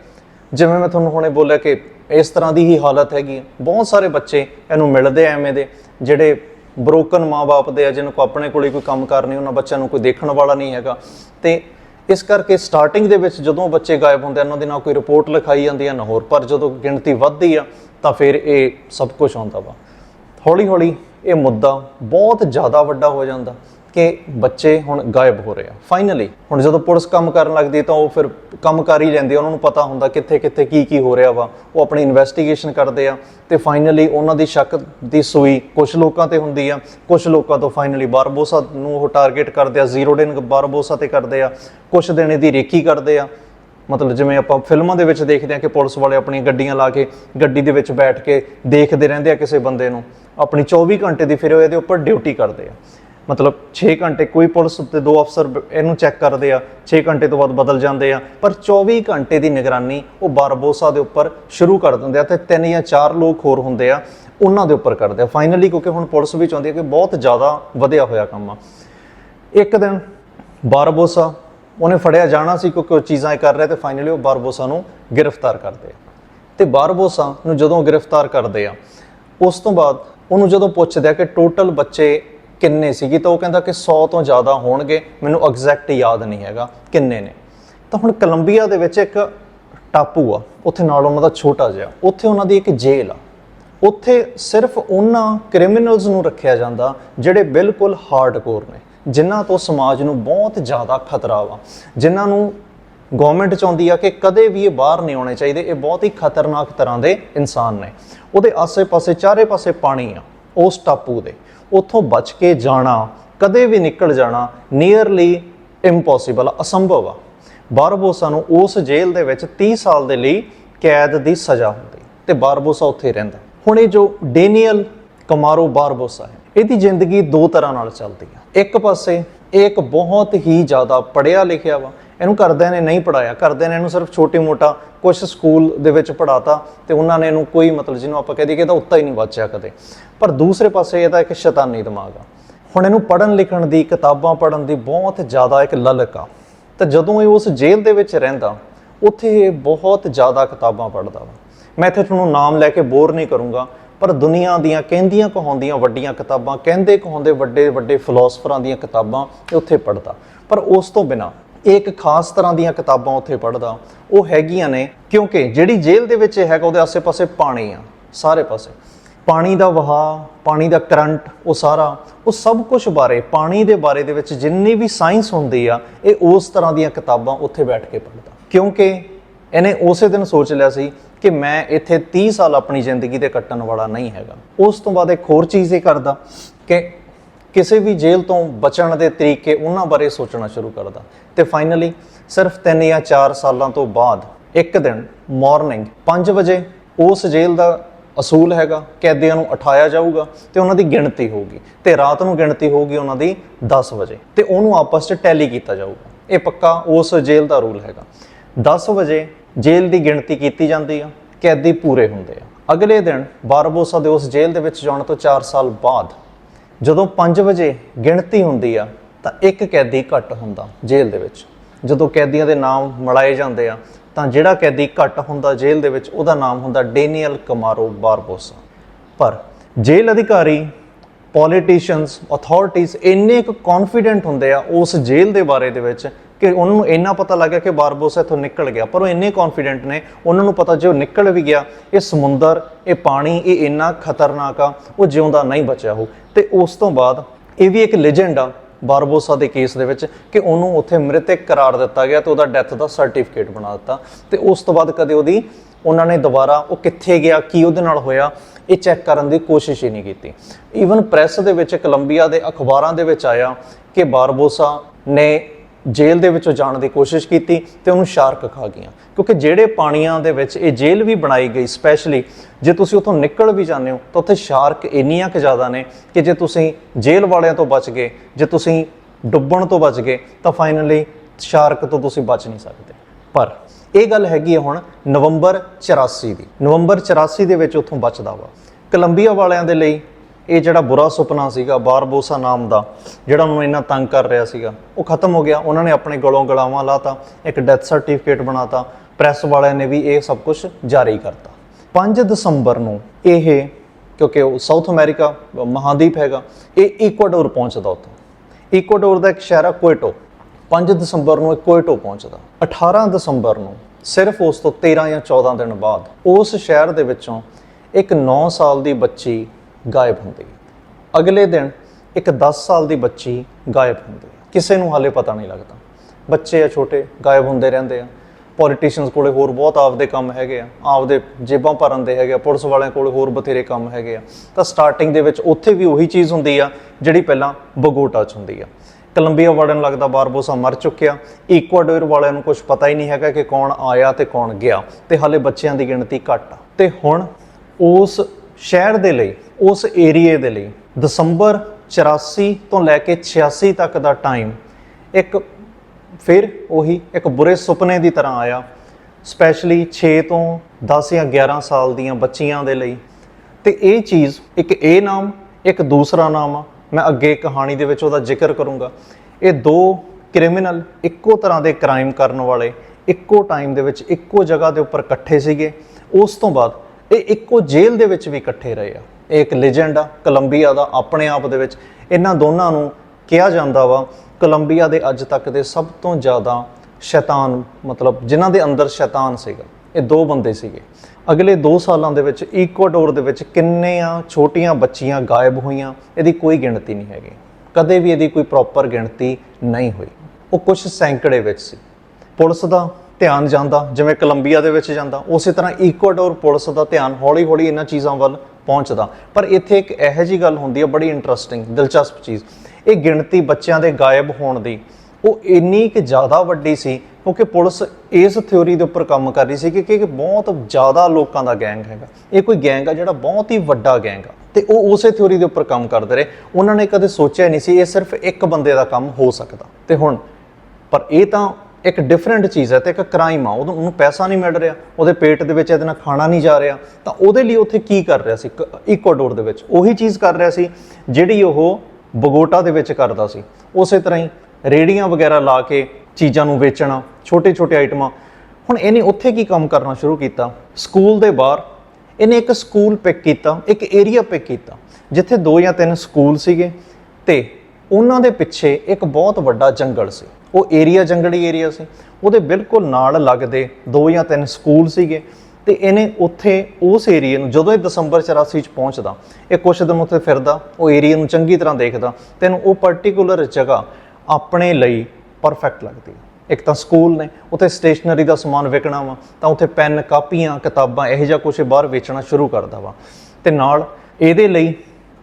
ਜਿਵੇਂ ਮੈਂ ਤੁਹਾਨੂੰ ਹੁਣੇ ਬੋਲਿਆ ਕਿ ਇਸ ਤਰ੍ਹਾਂ ਦੀ ਹੀ ਹਾਲਤ ਹੈਗੀ ਹੈ। ਬਹੁਤ ਸਾਰੇ ਬੱਚੇ ਇਹਨੂੰ ਮਿਲਦੇ ਆ ਐਵੇਂ ਦੇ, ਜਿਹੜੇ ਬ੍ਰੋਕਨ ਮਾਪੇ ਦੇ ਆ, ਜਿਹਨਾਂ ਕੋ ਆਪਣੇ ਕੋਲੇ ਕੋਈ ਕੰਮ ਕਰ ਨਹੀਂ, ਉਹਨਾਂ ਬੱਚਿਆਂ ਨੂੰ ਕੋਈ ਦੇਖਣ ਵਾਲਾ ਨਹੀਂ ਹੈਗਾ। ਤੇ ਇਸ ਕਰਕੇ ਸਟਾਰਟਿੰਗ ਦੇ ਵਿੱਚ ਜਦੋਂ ਬੱਚੇ ਗਾਇਬ ਹੁੰਦੇ ਆ ਉਹਨਾਂ ਦੇ ਨਾਲ ਕੋਈ ਰਿਪੋਰਟ ਲਿਖਾਈ ਜਾਂਦੀ ਹੈ ਨਾ ਹੋਰ, ਪਰ ਜਦੋਂ ਗਿਣਤੀ ਵੱਧਦੀ ਆ, ਤਾਂ ਫਿਰ ਇਹ ਸਭ ਕੁਝ ਆਉਂਦਾ ਵਾ। ਹੌਲੀ ਹੌਲੀ ਇਹ ਮੁੱਦਾ ਬਹੁਤ ਜ਼ਿਆਦਾ ਵੱਡਾ ਹੋ ਜਾਂਦਾ। ਕਿ ਬੱਚੇ ਹੁਣ ਗਾਇਬ ਹੋ ਰਹੇ ਆ। ਫਾਈਨਲੀ ਹੁਣ ਜਦੋਂ ਪੁਲਿਸ ਕੰਮ ਕਰਨ ਲੱਗਦੀ ਤਾਂ ਉਹ ਫਿਰ ਕੰਮ ਕਰ ਹੀ ਲੈਂਦੀ ਆ। ਉਹਨਾਂ ਨੂੰ ਪਤਾ ਹੁੰਦਾ ਕਿੱਥੇ ਕਿੱਥੇ ਕੀ ਕੀ ਹੋ ਰਿਹਾ ਵਾ। ਉਹ ਆਪਣੀ ਇਨਵੈਸਟੀਗੇਸ਼ਨ ਕਰਦੇ ਆ ਤੇ ਫਾਈਨਲੀ ਉਹਨਾਂ ਦੀ ਸ਼ੱਕ ਦੀ ਸੂਈ ਕੁਝ ਲੋਕਾਂ ਤੇ ਹੁੰਦੀ ਆ। ਕੁਝ ਲੋਕਾਂ ਤੋਂ ਫਾਈਨਲੀ ਬਾਰਬੋਸਾ ਨੂੰ ਉਹ ਟਾਰਗੇਟ ਕਰਦੇ ਆ। ਜ਼ੀਰੋ ਦਿਨ ਬਾਰਬੋਸਾ ਤੇ ਕਰਦੇ ਆ। ਕੁਝ ਦਿਨ ਦੀ ਰੇਕੀ ਕਰਦੇ ਆ। ਮਤਲਬ ਜਿਵੇਂ ਆਪਾਂ ਫਿਲਮਾਂ ਦੇ ਵਿੱਚ ਦੇਖਦੇ ਹਾਂ ਕਿ ਪੁਲਿਸ ਵਾਲੇ ਆਪਣੀਆਂ ਗੱਡੀਆਂ ਲਾ ਕੇ ਗੱਡੀ ਦੇ ਵਿੱਚ ਬੈਠ ਕੇ ਦੇਖਦੇ ਰਹਿੰਦੇ ਆ ਕਿਸੇ ਬੰਦੇ ਨੂੰ। ਆਪਣੀ 24 ਘੰਟੇ ਦੀ ਫਿਰ ਉਹ ਇਹਦੇ ਉੱਪਰ ਡਿਊਟੀ ਕਰਦੇ ਆ। ਮਤਲਬ 6 ਘੰਟੇ ਕੋਈ ਪੁਲਿਸ ਤੇ ਦੋ ਅਫਸਰ ਇਹਨੂੰ ਚੈੱਕ ਕਰਦੇ ਆ 6 ਘੰਟੇ ਤੋਂ ਬਾਅਦ ਬਦਲ ਜਾਂਦੇ ਆ। ਪਰ 24 ਘੰਟੇ ਦੀ ਨਿਗਰਾਨੀ ਉਹ ਬਾਰਬੋਸਾ ਦੇ ਉੱਪਰ ਸ਼ੁਰੂ ਕਰ ਦਿੰਦੇ ਆ ਤੇ ਤਿੰਨ ਜਾਂ ਚਾਰ ਲੋਕ ਹੋਰ ਹੁੰਦੇ ਆ, ਉਹਨਾਂ ਦੇ ਉੱਪਰ ਕਰਦੇ ਆ। ਫਾਈਨਲੀ ਕਿਉਂਕਿ ਹੁਣ ਪੁਲਿਸ ਵੀ ਚਾਹੁੰਦੀ ਹੈ ਕਿ ਬਹੁਤ ਜ਼ਿਆਦਾ ਵਧਿਆ ਹੋਇਆ ਕੰਮ ਆ। ਇੱਕ ਦਿਨ ਬਾਰਬੋਸਾ, ਉਹਨੇ ਫੜਿਆ ਜਾਣਾ ਸੀ ਕਿਉਂਕਿ ਉਹ ਚੀਜ਼ਾਂ ਇਹ ਕਰ ਰਿਹਾ ਤੇ ਫਾਈਨਲੀ ਉਹ ਬਾਰਬੋਸਾ ਨੂੰ ਗ੍ਰਿਫਤਾਰ ਕਰਦੇ ਆ। ਤੇ ਬਾਰਬੋਸਾ ਨੂੰ ਜਦੋਂ ਗ੍ਰਿਫਤਾਰ ਕਰਦੇ ਆ, ਉਸ ਤੋਂ ਬਾਅਦ ਉਹਨੂੰ ਜਦੋਂ ਪੁੱਛਦੇ ਆ ਕਿ ਟੋਟਲ ਬੱਚੇ ਕਿੰਨੇ ਸੀਗੀ ਤਾਂ ਉਹ ਕਹਿੰਦਾ ਕਿ 100 ਤੋਂ ਜ਼ਿਆਦਾ ਹੋਣਗੇ, ਮੈਨੂੰ ਐਗਜ਼ੈਕਟ ਯਾਦ ਨਹੀਂ ਹੈਗਾ ਕਿੰਨੇ ਨੇ। ਤਾਂ ਹੁਣ ਕੋਲੰਬੀਆ ਦੇ ਵਿੱਚ ਇੱਕ ਟਾਪੂ ਆ, ਉੱਥੇ ਨਾਲ ਉਹਨਾਂ ਦਾ ਛੋਟਾ ਜਿਹਾ, ਉੱਥੇ ਉਹਨਾਂ ਦੀ ਇੱਕ ਜੇਲ੍ਹ ਆ। ਉੱਥੇ ਸਿਰਫ ਉਹਨਾਂ ਕ੍ਰਿਮੀਨਲਸ ਨੂੰ ਰੱਖਿਆ ਜਾਂਦਾ ਜਿਹੜੇ ਬਿਲਕੁਲ ਹਾਰਡਕੋਰ ਨੇ, ਜਿਨ੍ਹਾਂ ਤੋਂ ਸਮਾਜ ਨੂੰ ਬਹੁਤ ਜ਼ਿਆਦਾ ਖਤਰਾ ਵਾ। ਜਿਨ੍ਹਾਂ ਨੂੰ ਗਵਰਨਮੈਂਟ ਚਾਹੁੰਦੀ ਆ ਕਿ ਕਦੇ ਵੀ ਇਹ ਬਾਹਰ ਨਹੀਂ ਆਉਣੇ ਚਾਹੀਦੇ, ਇਹ ਬਹੁਤ ਹੀ ਖਤਰਨਾਕ ਤਰ੍ਹਾਂ ਦੇ ਇਨਸਾਨ ਨੇ। ਉਹਦੇ ਆਸੇ-ਪਾਸੇ, ਚਾਰੇ ਪਾਸੇ ਪਾਣੀ ਆ, ਉਸ ਟਾਪੂ ਦੇ। ਉੱਥੋਂ ਬਚ ਕੇ ਜਾਣਾ, ਕਦੇ ਵੀ ਨਿਕਲ ਜਾਣਾ ਨੀਅਰਲੀ ਇੰਪੋਸੀਬਲ ਅਸੰਭਵ ਆ। ਬਾਰਬੋਸਾ ਨੂੰ ਉਸ ਜੇਲ੍ਹ ਦੇ ਵਿੱਚ 30 ਸਾਲ ਦੇ ਲਈ ਕੈਦ ਦੀ ਸਜ਼ਾ ਹੁੰਦੀ। ਤੇ ਬਾਰਬੋਸਾ ਉੱਥੇ ਰਹਿੰਦਾ। ਹੁਣ ਇਹ ਜੋ ਡੇਨੀਅਲ ਕਮਾਰੋ ਬਾਰਬੋਸਾ ਹੈ, ਇਹਦੀ ਜ਼ਿੰਦਗੀ ਦੋ ਤਰ੍ਹਾਂ ਨਾਲ ਚੱਲਦੀ ਆ। ਇੱਕ ਪਾਸੇ ਇਹ ਇੱਕ ਬਹੁਤ ਹੀ ਜ਼ਿਆਦਾ ਪੜ੍ਹਿਆ ਲਿਖਿਆ ਵਾ ਇਹਨੂੰ ਘਰਦਿਆਂ ਨੇ ਨਹੀਂ ਪੜਾਇਆ ਘਰਦਿਆਂ ਨੇ ਇਹਨੂੰ ਸਿਰਫ ਛੋਟੀ ਮੋਟਾ ਕੁਝ ਸਕੂਲ ਦੇ ਵਿੱਚ ਪੜਾਤਾ ਤੇ ਉਹਨਾਂ ਨੇ ਇਹਨੂੰ ਕੋਈ ਮਤਲਬ ਜਿਹਨੂੰ ਆਪਾਂ ਕਹਦੇ ਕਿ ਇਹਦਾ ਉੱਤਾ ਹੀ ਨਹੀਂ ਬਚਿਆ ਕਦੇ। ਪਰ ਦੂਸਰੇ ਪਾਸੇ ਇਹਦਾ ਇੱਕ ਸ਼ੈਤਾਨੀ ਦਿਮਾਗ ਆ। ਹੁਣ ਇਹਨੂੰ ਪੜਨ ਲਿਖਣ ਦੀ, ਕਿਤਾਬਾਂ ਪੜਨ ਦੀ ਬਹੁਤ ਜ਼ਿਆਦਾ ਇੱਕ ਲਲਕ ਆ। ਤਾਂ ਜਦੋਂ ਇਹ ਉਸ ਜੇਲ੍ਹ ਦੇ ਵਿੱਚ ਰਹਿੰਦਾ, ਉੱਥੇ ਇਹ ਬਹੁਤ ਜ਼ਿਆਦਾ ਕਿਤਾਬਾਂ ਪੜ੍ਹਦਾ ਵਾ। ਮੈਂ ਇੱਥੇ ਤੁਹਾਨੂੰ ਨਾਮ ਲੈ ਕੇ ਬੋਰ ਨਹੀਂ ਕਰੂੰਗਾ, ਪਰ ਦੁਨੀਆ ਦੀਆਂ ਕਹਿੰਦੀਆਂ ਕਹਾਉਂਦੀਆਂ ਵੱਡੀਆਂ ਕਿਤਾਬਾਂ, ਕਹਿੰਦੇ ਕਹਾਉਂਦੇ ਵੱਡੇ ਵੱਡੇ ਫਿਲਾਸਫਰਾਂ ਦੀਆਂ ਕਿਤਾਬਾਂ ਉੱਥੇ ਪੜ੍ਹਦਾ। ਪਰ ਉਸ ਤੋਂ ਬਿਨਾ ਇਹ ਇੱਕ ਖਾਸ ਤਰ੍ਹਾਂ ਦੀਆਂ ਕਿਤਾਬਾਂ ਉੱਥੇ ਪੜ੍ਹਦਾ। ਉਹ ਹੈਗੀਆਂ ਨੇ, ਕਿਉਂਕਿ ਜਿਹੜੀ ਜੇਲ੍ਹ ਦੇ ਵਿੱਚ ਇਹ ਹੈਗਾ, ਉਹਦੇ ਆਸੇ-ਪਾਸੇ ਪਾਣੀ ਆ, ਸਾਰੇ ਪਾਸੇ। ਪਾਣੀ ਦਾ ਵਹਾਅ, ਪਾਣੀ ਦਾ ਕਰੰਟ, ਉਹ ਸਾਰਾ, ਉਹ ਸਭ ਕੁਝ ਬਾਰੇ, ਪਾਣੀ ਦੇ ਬਾਰੇ ਦੇ ਵਿੱਚ ਜਿੰਨੀ ਵੀ ਸਾਇੰਸ ਹੁੰਦੀ ਆ, ਇਹ ਉਸ ਤਰ੍ਹਾਂ ਦੀਆਂ ਕਿਤਾਬਾਂ ਉੱਥੇ ਬੈਠ ਕੇ ਪੜ੍ਹਦਾ। ਕਿਉਂਕਿ ਇਹਨੇ ਉਸੇ ਦਿਨ ਸੋਚ ਲਿਆ ਸੀ ਕਿ ਮੈਂ ਇੱਥੇ 30 ਸਾਲ ਆਪਣੀ ਜ਼ਿੰਦਗੀ ਦੇ ਕੱਟਣ ਵਾਲਾ ਨਹੀਂ ਹੈਗਾ। ਉਸ ਤੋਂ ਬਾਅਦ ਇੱਕ ਹੋਰ ਚੀਜ਼ ਇਹ ਕਰਦਾ ਕਿ ਕਿਸੇ ਵੀ ਜੇਲ੍ਹ ਤੋਂ ਬਚਣ ਦੇ ਤਰੀਕੇ ਉਹਨਾਂ ਬਾਰੇ ਸੋਚਣਾ ਸ਼ੁਰੂ ਕਰਦਾ। ਤੇ ਫਾਈਨਲੀ ਸਿਰਫ 3 ਜਾਂ 4 ਸਾਲਾਂ ਤੋਂ ਬਾਅਦ ਇੱਕ ਦਿਨ ਮਾਰਨਿੰਗ 5 ਵਜੇ ਉਸ ਜੇਲ੍ਹ ਦਾ ਅਸੂਲ ਹੈਗਾ, ਕੈਦੀਆਂ ਨੂੰ ਉਠਾਇਆ ਜਾਊਗਾ ਤੇ ਉਹਨਾਂ ਦੀ ਗਿਣਤੀ ਹੋਊਗੀ ਤੇ ਰਾਤ ਨੂੰ ਗਿਣਤੀ ਹੋਊਗੀ ਉਹਨਾਂ ਦੀ 10 ਵਜੇ ਤੇ ਉਹਨੂੰ ਆਪਸ 'ਚ ਟੈਲੀ ਕੀਤਾ ਜਾਊਗਾ। ਇਹ ਪੱਕਾ ਉਸ ਜੇਲ੍ਹ ਦਾ ਰੂਲ ਹੈਗਾ। 10 ਵਜੇ ਜੇਲ੍ਹ ਦੀ ਗਿਣਤੀ ਕੀਤੀ ਜਾਂਦੀ ਆ, ਕੈਦੀ ਪੂਰੇ ਹੁੰਦੇ ਆ। ਅਗਲੇ ਦਿਨ ਬਾਰਬੋਸਾ ਦੇ ਉਸ ਜੇਲ੍ਹ ਦੇ ਵਿੱਚ ਜਾਣ ਤੋਂ 4 ਸਾਲ ਬਾਅਦ ਜਦੋਂ 5 ਵਜੇ ਗਿਣਤੀ ਹੁੰਦੀ ਆ, ਤਾਂ ਇੱਕ ਕੈਦੀ ਘੱਟ ਹੁੰਦਾ ਜੇਲ੍ਹ ਦੇ ਵਿੱਚ। ਜਦੋਂ ਕੈਦੀਆਂ ਦੇ ਨਾਮ ਮਿਲਾਏ ਜਾਂਦੇ ਆ, ਤਾਂ ਜਿਹੜਾ ਕੈਦੀ ਘੱਟ ਹੁੰਦਾ ਜੇਲ੍ਹ ਦੇ ਵਿੱਚ, ਉਹਦਾ ਨਾਮ ਹੁੰਦਾ ਡੇਨੀਅਲ ਕਮਾਰੋ ਬਾਰਬੋਸਾ। ਪਰ ਜੇਲ੍ਹ ਅਧਿਕਾਰੀ, ਪੋਲੀਟੀਸ਼ੀਅਨਸ, ਅਥਾਰਟੀਜ਼ ਇੰਨੇ ਕੁ ਕੌਨਫੀਡੈਂਟ ਹੁੰਦੇ ਆ ਉਸ ਜੇਲ੍ਹ ਦੇ ਬਾਰੇ ਦੇ ਵਿੱਚ ਕਿ ਉਹਨਾਂ ਨੂੰ ਇੰਨਾ ਪਤਾ ਲੱਗ ਕਿ ਬਾਰਬੋਸਾ ਇੱਥੋਂ ਨਿਕਲ ਗਿਆ। ਪਰ ਉਹ ਇੰਨੇ ਕੌਨਫੀਡੈਂਟ ਨੇ, ਉਹਨਾਂ ਨੂੰ ਪਤਾ ਜੇ ਉਹ ਨਿਕਲ ਵੀ ਗਿਆ, ਇਹ ਸਮੁੰਦਰ, ਇਹ ਪਾਣੀ, ਇਹ ਇੰਨਾ ਖਤਰਨਾਕ ਆ, ਉਹ ਜਿਉਂਦਾ ਨਹੀਂ ਬਚਿਆ ਹੋ ਤੇ ਉਸ ਤੋਂ ਬਾਅਦ ਇਹ ਵੀ ਇੱਕ ਲੈਜੈਂਡ ਆ ਬਾਰਬੋਸਾ ਦੇ ਕੇਸ ਦੇ ਵਿੱਚ ਕਿ ਉਹਨੂੰ ਉੱਥੇ ਮ੍ਰਿਤਕ ਕਰਾਰ ਦਿੱਤਾ ਗਿਆ ਤੇ ਉਹਦਾ ਡੈਥ ਦਾ ਸਰਟੀਫਿਕੇਟ ਬਣਾ ਦਿੱਤਾ। ਤੇ ਉਸ ਤੋਂ ਬਾਅਦ ਕਦੇ ਉਹਦੀ ਉਹਨਾਂ ਨੇ ਦੁਬਾਰਾ ਉਹ ਕਿੱਥੇ ਗਿਆ, ਕੀ ਉਹਦੇ ਨਾਲ ਹੋਇਆ, ਇਹ ਚੈੱਕ ਕਰਨ ਦੀ ਕੋਸ਼ਿਸ਼ ਹੀ ਨਹੀਂ ਕੀਤੀ। ਈਵਨ ਪ੍ਰੈਸ ਦੇ ਵਿੱਚ ਕੋਲੰਬੀਆ ਦੇ ਅਖਬਾਰਾਂ ਦੇ ਵਿੱਚ ਆਇਆ ਕਿ ਬਾਰਬੋਸਾ ਨੇ ਜੇਲ੍ਹ ਦੇ ਵਿੱਚੋਂ ਜਾਣ ਦੀ ਕੋਸ਼ਿਸ਼ ਕੀਤੀ ਤੇ ਉਹਨੂੰ ਸ਼ਾਰਕ ਖਾ ਗਈਆਂ। ਕਿਉਂਕਿ ਜਿਹੜੇ ਪਾਣੀਆਂ ਦੇ ਵਿੱਚ ਇਹ ਜੇਲ੍ਹ ਵੀ ਬਣਾਈ ਗਈ ਸਪੈਸ਼ਲੀ ਜੇ ਤੁਸੀਂ ਉੱਥੋਂ ਨਿਕਲ ਵੀ ਜਾਂਦੇ ਹੋ, ਤਾਂ ਉੱਥੇ ਸ਼ਾਰਕ ਇੰਨੀਆਂ ਕੁ ਜ਼ਿਆਦਾ ਨੇ ਕਿ ਜੇ ਤੁਸੀਂ ਜੇਲ੍ਹ ਵਾਲਿਆਂ ਤੋਂ ਬਚ ਗਏ, ਜੇ ਤੁਸੀਂ ਡੁੱਬਣ ਤੋਂ ਬਚ ਗਏ, ਤਾਂ ਫਾਈਨਲੀ ਸ਼ਾਰਕ ਤੋਂ ਤੁਸੀਂ ਬਚ ਨਹੀਂ ਸਕਦੇ। ਪਰ ਇਹ ਗੱਲ ਹੈਗੀ ਹੈ ਹੁਣ ਨਵੰਬਰ 84 ਦੀ। ਨਵੰਬਰ 84 ਦੇ ਵਿੱਚ ਉੱਥੋਂ ਬਚਦਾ ਵਾ। ਕੋਲੰਬੀਆ ਵਾਲਿਆਂ ਦੇ ਲਈ ਇਹ ਜਿਹੜਾ ਬੁਰਾ ਸੁਪਨਾ ਸੀਗਾ ਬਾਰਬੋਸਾ ਨਾਮ ਦਾ, ਜਿਹੜਾ ਉਹਨੂੰ ਇੰਨਾ ਤੰਗ ਕਰ ਰਿਹਾ ਸੀਗਾ, ਉਹ ਖਤਮ ਹੋ ਗਿਆ। ਉਹਨਾਂ ਨੇ ਆਪਣੇ ਗਲੋਂ ਗਲਾਵਾਂ ਲਾਤਾ, ਇੱਕ ਡੈਥ ਸਰਟੀਫਿਕੇਟ ਬਣਾਤਾ, ਪ੍ਰੈਸ ਵਾਲਿਆਂ ਨੇ ਵੀ ਇਹ ਸਭ ਕੁਝ ਜਾਰੀ ਕਰਤਾ। 5 ਦਸੰਬਰ ਨੂੰ ਇਹ, ਕਿਉਂਕਿ ਉਹ ਸਾਊਥ ਅਮਰੀਕਾ ਮਹਾਦੀਪ ਹੈਗਾ, ਇਹ ਇਕੁਆਡੋਰ ਪਹੁੰਚਦਾ ਉੱਥੇ। ਇਕੁਆਡੋਰ ਦਾ ਇੱਕ ਸ਼ਹਿਰ ਆ ਕੋਇਟੋ 5 ਦਸੰਬਰ ਨੂੰ ਇਹ ਕੋਇਟੋ ਪਹੁੰਚਦਾ। 18 ਦਸੰਬਰ ਨੂੰ, ਸਿਰਫ ਉਸ ਤੋਂ 13 ਜਾਂ 14 ਦਿਨ ਬਾਅਦ, ਉਸ ਸ਼ਹਿਰ ਦੇ ਵਿੱਚੋਂ ਇੱਕ 9 ਸਾਲ ਦੀ ਬੱਚੀ ਗਾਇਬ ਹੁੰਦੀ ਹੈ। ਅਗਲੇ ਦਿਨ ਇੱਕ 10 ਸਾਲ ਦੀ ਬੱਚੀ ਗਾਇਬ ਹੁੰਦੀ ਹੈ। ਕਿਸੇ ਨੂੰ ਹਾਲੇ ਪਤਾ ਨਹੀਂ ਲੱਗਦਾ। ਬੱਚੇ ਆ ਛੋਟੇ, ਗਾਇਬ ਹੁੰਦੇ ਰਹਿੰਦੇ ਆ। ਪੋਲੀਟੀਸ਼ੀਅਨਸ ਕੋਲੇ ਹੋਰ ਬਹੁਤ ਆਪਦੇ ਕੰਮ ਹੈਗੇ ਆ। ਆਪਦੇ ਜੇਬਾਂ ਭਰਨ ਦੇ ਹੈਗੇ ਆ। ਪੁਲਿਸ ਵਾਲਿਆਂ ਕੋਲੇ ਹੋਰ ਬਥੇਰੇ ਕੰਮ ਹੈਗੇ ਆ। ਤਾਂ ਸਟਾਰਟਿੰਗ ਦੇ ਵਿੱਚ ਉੱਥੇ ਵੀ ਉਹੀ ਚੀਜ਼ ਹੁੰਦੀ ਆ, ਜਿਹੜੀ ਪਹਿਲਾਂ ਬਗੋਟਾ 'ਚ ਹੁੰਦੀ ਆ। ਕਲੰਬੀਆ ਵਾਲਿਆਂ ਨੂੰ ਲੱਗਦਾ ਬਾਰਬੋਸਾ ਮਰ ਚੁੱਕਿਆ। ਇਕੁਆਡੋਰ ਵਾਲਿਆਂ ਨੂੰ ਕੁਝ ਪਤਾ ਹੀ ਨਹੀਂ ਹੈਗਾ ਕਿ ਕੌਣ ਆਇਆ ਤੇ ਕੌਣ ਗਿਆ। ਤੇ ਹਾਲੇ ਬੱਚਿਆਂ ਦੀ ਗਿਣਤੀ ਘੱਟ ਆ। ਤੇ ਹੁਣ ਉਸ ਸ਼ਹਿਰ ਦੇ ਲਈ ਉਸ ਏਰੀਏ ਦੇ ਲਈ, ਦਸੰਬਰ 84 ਤੋਂ ਲੈ ਕੇ 86 ਤੱਕ ਦਾ ਟਾਈਮ ਇੱਕ ਫਿਰ ਉਹੀ ਇੱਕ ਬੁਰੇ ਸੁਪਨੇ ਦੀ ਤਰ੍ਹਾਂ ਆਇਆ ਸਪੈਸ਼ਲੀ 6 ਤੋਂ 10 ਜਾਂ 11 ਸਾਲ ਦੀਆਂ ਬੱਚੀਆਂ ਦੇ ਲਈ। ਤੇ ਇਹ ਚੀਜ਼, ਇੱਕ ਇਹ ਨਾਮ, ਇੱਕ ਦੂਸਰਾ ਨਾਮ ਆ, ਮੈਂ ਅੱਗੇ ਕਹਾਣੀ ਦੇ ਵਿੱਚ ਉਹਦਾ ਜ਼ਿਕਰ ਕਰੂੰਗਾ। ਇਹ ਦੋ ਕ੍ਰਿਮੀਨਲ ਇੱਕੋ ਤਰ੍ਹਾਂ ਦੇ ਕ੍ਰਾਈਮ ਕਰਨ ਵਾਲੇ, ਇੱਕੋ ਟਾਈਮ ਦੇ ਵਿੱਚ, ਇੱਕੋ ਜਗ੍ਹਾ ਦੇ ਉੱਪਰ ਇਕੱਠੇ ਸੀਗੇ। ਉਸ ਤੋਂ ਬਾਅਦ ਇਹ ਇੱਕੋ ਜੇਲ੍ਹ ਦੇ ਵਿੱਚ ਵੀ ਇਕੱਠੇ ਰਹੇ ਆ। ਇਹ ਇੱਕ ਲੈਜੈਂਡ ਆ ਕੋਲੰਬੀਆ ਦਾ, ਆਪਣੇ ਆਪ ਦੇ ਵਿੱਚ। ਇਹਨਾਂ ਦੋਨਾਂ ਨੂੰ ਕਿਹਾ ਜਾਂਦਾ ਵਾ ਕੋਲੰਬੀਆ ਦੇ ਅੱਜ ਤੱਕ ਦੇ ਸਭ ਤੋਂ ਜ਼ਿਆਦਾ ਸ਼ੈਤਾਨ, ਮਤਲਬ ਜਿਨ੍ਹਾਂ ਦੇ ਅੰਦਰ ਸ਼ੈਤਾਨ ਸੀਗਾ, ਇਹ ਦੋ ਬੰਦੇ ਸੀਗੇ। ਅਗਲੇ 2 ਸਾਲਾਂ ਦੇ ਵਿੱਚ ਇਕੁਆਡੋਰ ਦੇ ਵਿੱਚ ਕਿੰਨੀਆਂ ਛੋਟੀਆਂ ਬੱਚੀਆਂ ਗਾਇਬ ਹੋਈਆਂ, ਇਹਦੀ ਕੋਈ ਗਿਣਤੀ ਨਹੀਂ ਹੈਗੀ। ਕਦੇ ਵੀ ਇਹਦੀ ਕੋਈ ਪ੍ਰੋਪਰ ਗਿਣਤੀ ਨਹੀਂ ਹੋਈ। ਉਹ ਕੁਝ ਸੈਂਕੜੇ ਵਿੱਚ ਸੀ। ਪੁਲਿਸ ਦਾ ਧਿਆਨ ਜਾਂਦਾ, ਜਿਵੇਂ ਕੋਲੰਬੀਆ ਦੇ ਵਿੱਚ ਜਾਂਦਾ, ਉਸੇ ਤਰ੍ਹਾਂ ਇਕੁਆਡੋਰ ਪੁਲਿਸ ਦਾ ਧਿਆਨ ਹੌਲੀ-ਹੌਲੀ ਇਹਨਾਂ ਚੀਜ਼ਾਂ ਵੱਲ ਪਹੁੰਚਦਾ। ਪਰ ਇੱਥੇ ਇੱਕ ਇਹੋ ਜੀ ਗੱਲ ਹੁੰਦੀ ਹੈ ਬੜੀ ਇੰਟਰਸਟਿੰਗ ਦਿਲਚਸਪ ਚੀਜ਼। ਇਹ ਗਿਣਤੀ ਬੱਚਿਆਂ ਦੇ ਗਾਇਬ ਹੋਣ ਦੀ। ਉਹ ਇੰਨੀ ਕਿ ਜ਼ਿਆਦਾ ਵੱਡੀ ਸੀ, ਕਿਉਂਕਿ ਪੁਲਿਸ ਇਸ ਥਿਉਰੀ ਦੇ ਉੱਪਰ ਕੰਮ ਕਰ ਰਹੀ ਸੀ ਕਿ ਕਿ ਬਹੁਤ ਜ਼ਿਆਦਾ ਲੋਕਾਂ ਦਾ ਗੈਂਗ ਹੈਗਾ। ਇਹ ਕੋਈ ਗੈਂਗ ਆ ਜਿਹੜਾ ਬਹੁਤ ਹੀ ਵੱਡਾ ਗੈਂਗ ਆ। ਤੇ ਉਹ ਉਸੇ ਥਿਉਰੀ ਦੇ ਉੱਪਰ ਕੰਮ ਕਰਦੇ ਰਹੇ। ਉਹਨਾਂ ਨੇ ਕਦੇ ਸੋਚਿਆ ਨਹੀਂ ਸੀ ਇਹ ਸਿਰਫ ਇੱਕ ਬੰਦੇ ਦਾ ਕੰਮ ਹੋ ਸਕਦਾ। ਤੇ ਹੁਣ, ਪਰ ਇਹ ਤਾਂ ਇੱਕ ਡਿਫਰੈਂਟ ਚੀਜ਼ ਹੈ ਤੇ ਇੱਕ ਕ੍ਰਾਈਮ ਆ। ਉਹਨੂੰ ਉਹਨੂੰ ਪੈਸਾ ਨਹੀਂ ਮਿਲ ਰਿਹਾ, ਉਹਦੇ ਪੇਟ ਦੇ ਵਿੱਚ ਇਹਦੇ ਨਾਲ ਖਾਣਾ ਨਹੀਂ ਜਾ ਰਿਹਾ। ਤਾਂ ਉਹਦੇ ਲਈ ਉੱਥੇ ਕੀ ਕਰ ਰਿਹਾ ਸੀ? ਇਕੁਆਡੋਰ ਦੇ ਵਿੱਚ ਉਹੀ ਚੀਜ਼ ਕਰ ਰਿਹਾ ਸੀ, ਜਿਹੜੀ ਉਹ ਬਗੋਟਾ ਦੇ ਵਿੱਚ ਕਰਦਾ ਸੀ। ਉਸੇ ਤਰ੍ਹਾਂ ਹੀ ਰੇੜੀਆਂ ਵਗੈਰਾ ਲਾ ਕੇ ਚੀਜ਼ਾਂ ਨੂੰ ਵੇਚਣਾ, ਛੋਟੇ-ਛੋਟੇ ਆਈਟਮਾਂ ਹੁਣ ਇਹਨੇ ਉੱਥੇ ਕੀ ਕੰਮ ਕਰਨਾ ਸ਼ੁਰੂ ਕੀਤਾ? ਸਕੂਲ ਦੇ ਬਾਹਰ ਇਹਨੇ ਇੱਕ ਸਕੂਲ ਪਿਕ ਕੀਤਾ, ਇੱਕ ਏਰੀਆ ਪਿਕ ਕੀਤਾ, ਜਿੱਥੇ ਦੋ ਜਾਂ ਤਿੰਨ ਸਕੂਲ ਸੀਗੇ ਤੇ ਉਹਨਾਂ ਦੇ ਪਿੱਛੇ ਇੱਕ ਬਹੁਤ ਵੱਡਾ ਜੰਗਲ ਸੀ। ਉਹ ਏਰੀਆ ਜੰਗਲੀ ਏਰੀਆ ਸੀ। ਉਹਦੇ ਬਿਲਕੁਲ ਨਾਲ ਲੱਗਦੇ ਦੋ ਜਾਂ ਤਿੰਨ ਸਕੂਲ ਸੀਗੇ ਤੇ ਇਹਨੇ ਉੱਥੇ ਉਸ ਏਰੀਏ ਨੂੰ ਜਦੋਂ ਇਹ ਦਸੰਬਰ 84 ਚ ਪਹੁੰਚਦਾ, ਇਹ ਕੁਛ ਦਿਨ ਉੱਥੇ ਫਿਰਦਾ, ਉਹ ਏਰੀਆ ਨੂੰ ਚੰਗੀ ਤਰ੍ਹਾਂ ਦੇਖਦਾ, ਤੈਨੂੰ ਉਹ ਪਾਰਟਿਕੂਲਰ ਜਗ੍ਹਾ ਆਪਣੇ ਲਈ ਪਰਫੈਕਟ ਲੱਗਦੀ ਹੈ ਇੱਕ ਤਾਂ ਸਕੂਲ ਨੇ, ਉੱਥੇ ਸਟੇਸ਼ਨਰੀ ਦਾ ਸਮਾਨ ਵਿਕਣਾ ਵਾ, ਤਾਂ ਉੱਥੇ ਪੈਨ ਕਾਪੀਆਂ, ਕਿਤਾਬਾਂ, ਇਹੋ ਜਿਹਾ ਕੁਝ ਬਾਹਰ ਵੇਚਣਾ ਸ਼ੁਰੂ ਕਰਦਾ ਵਾ। ਤੇ ਨਾਲ ਇਹਦੇ ਲਈ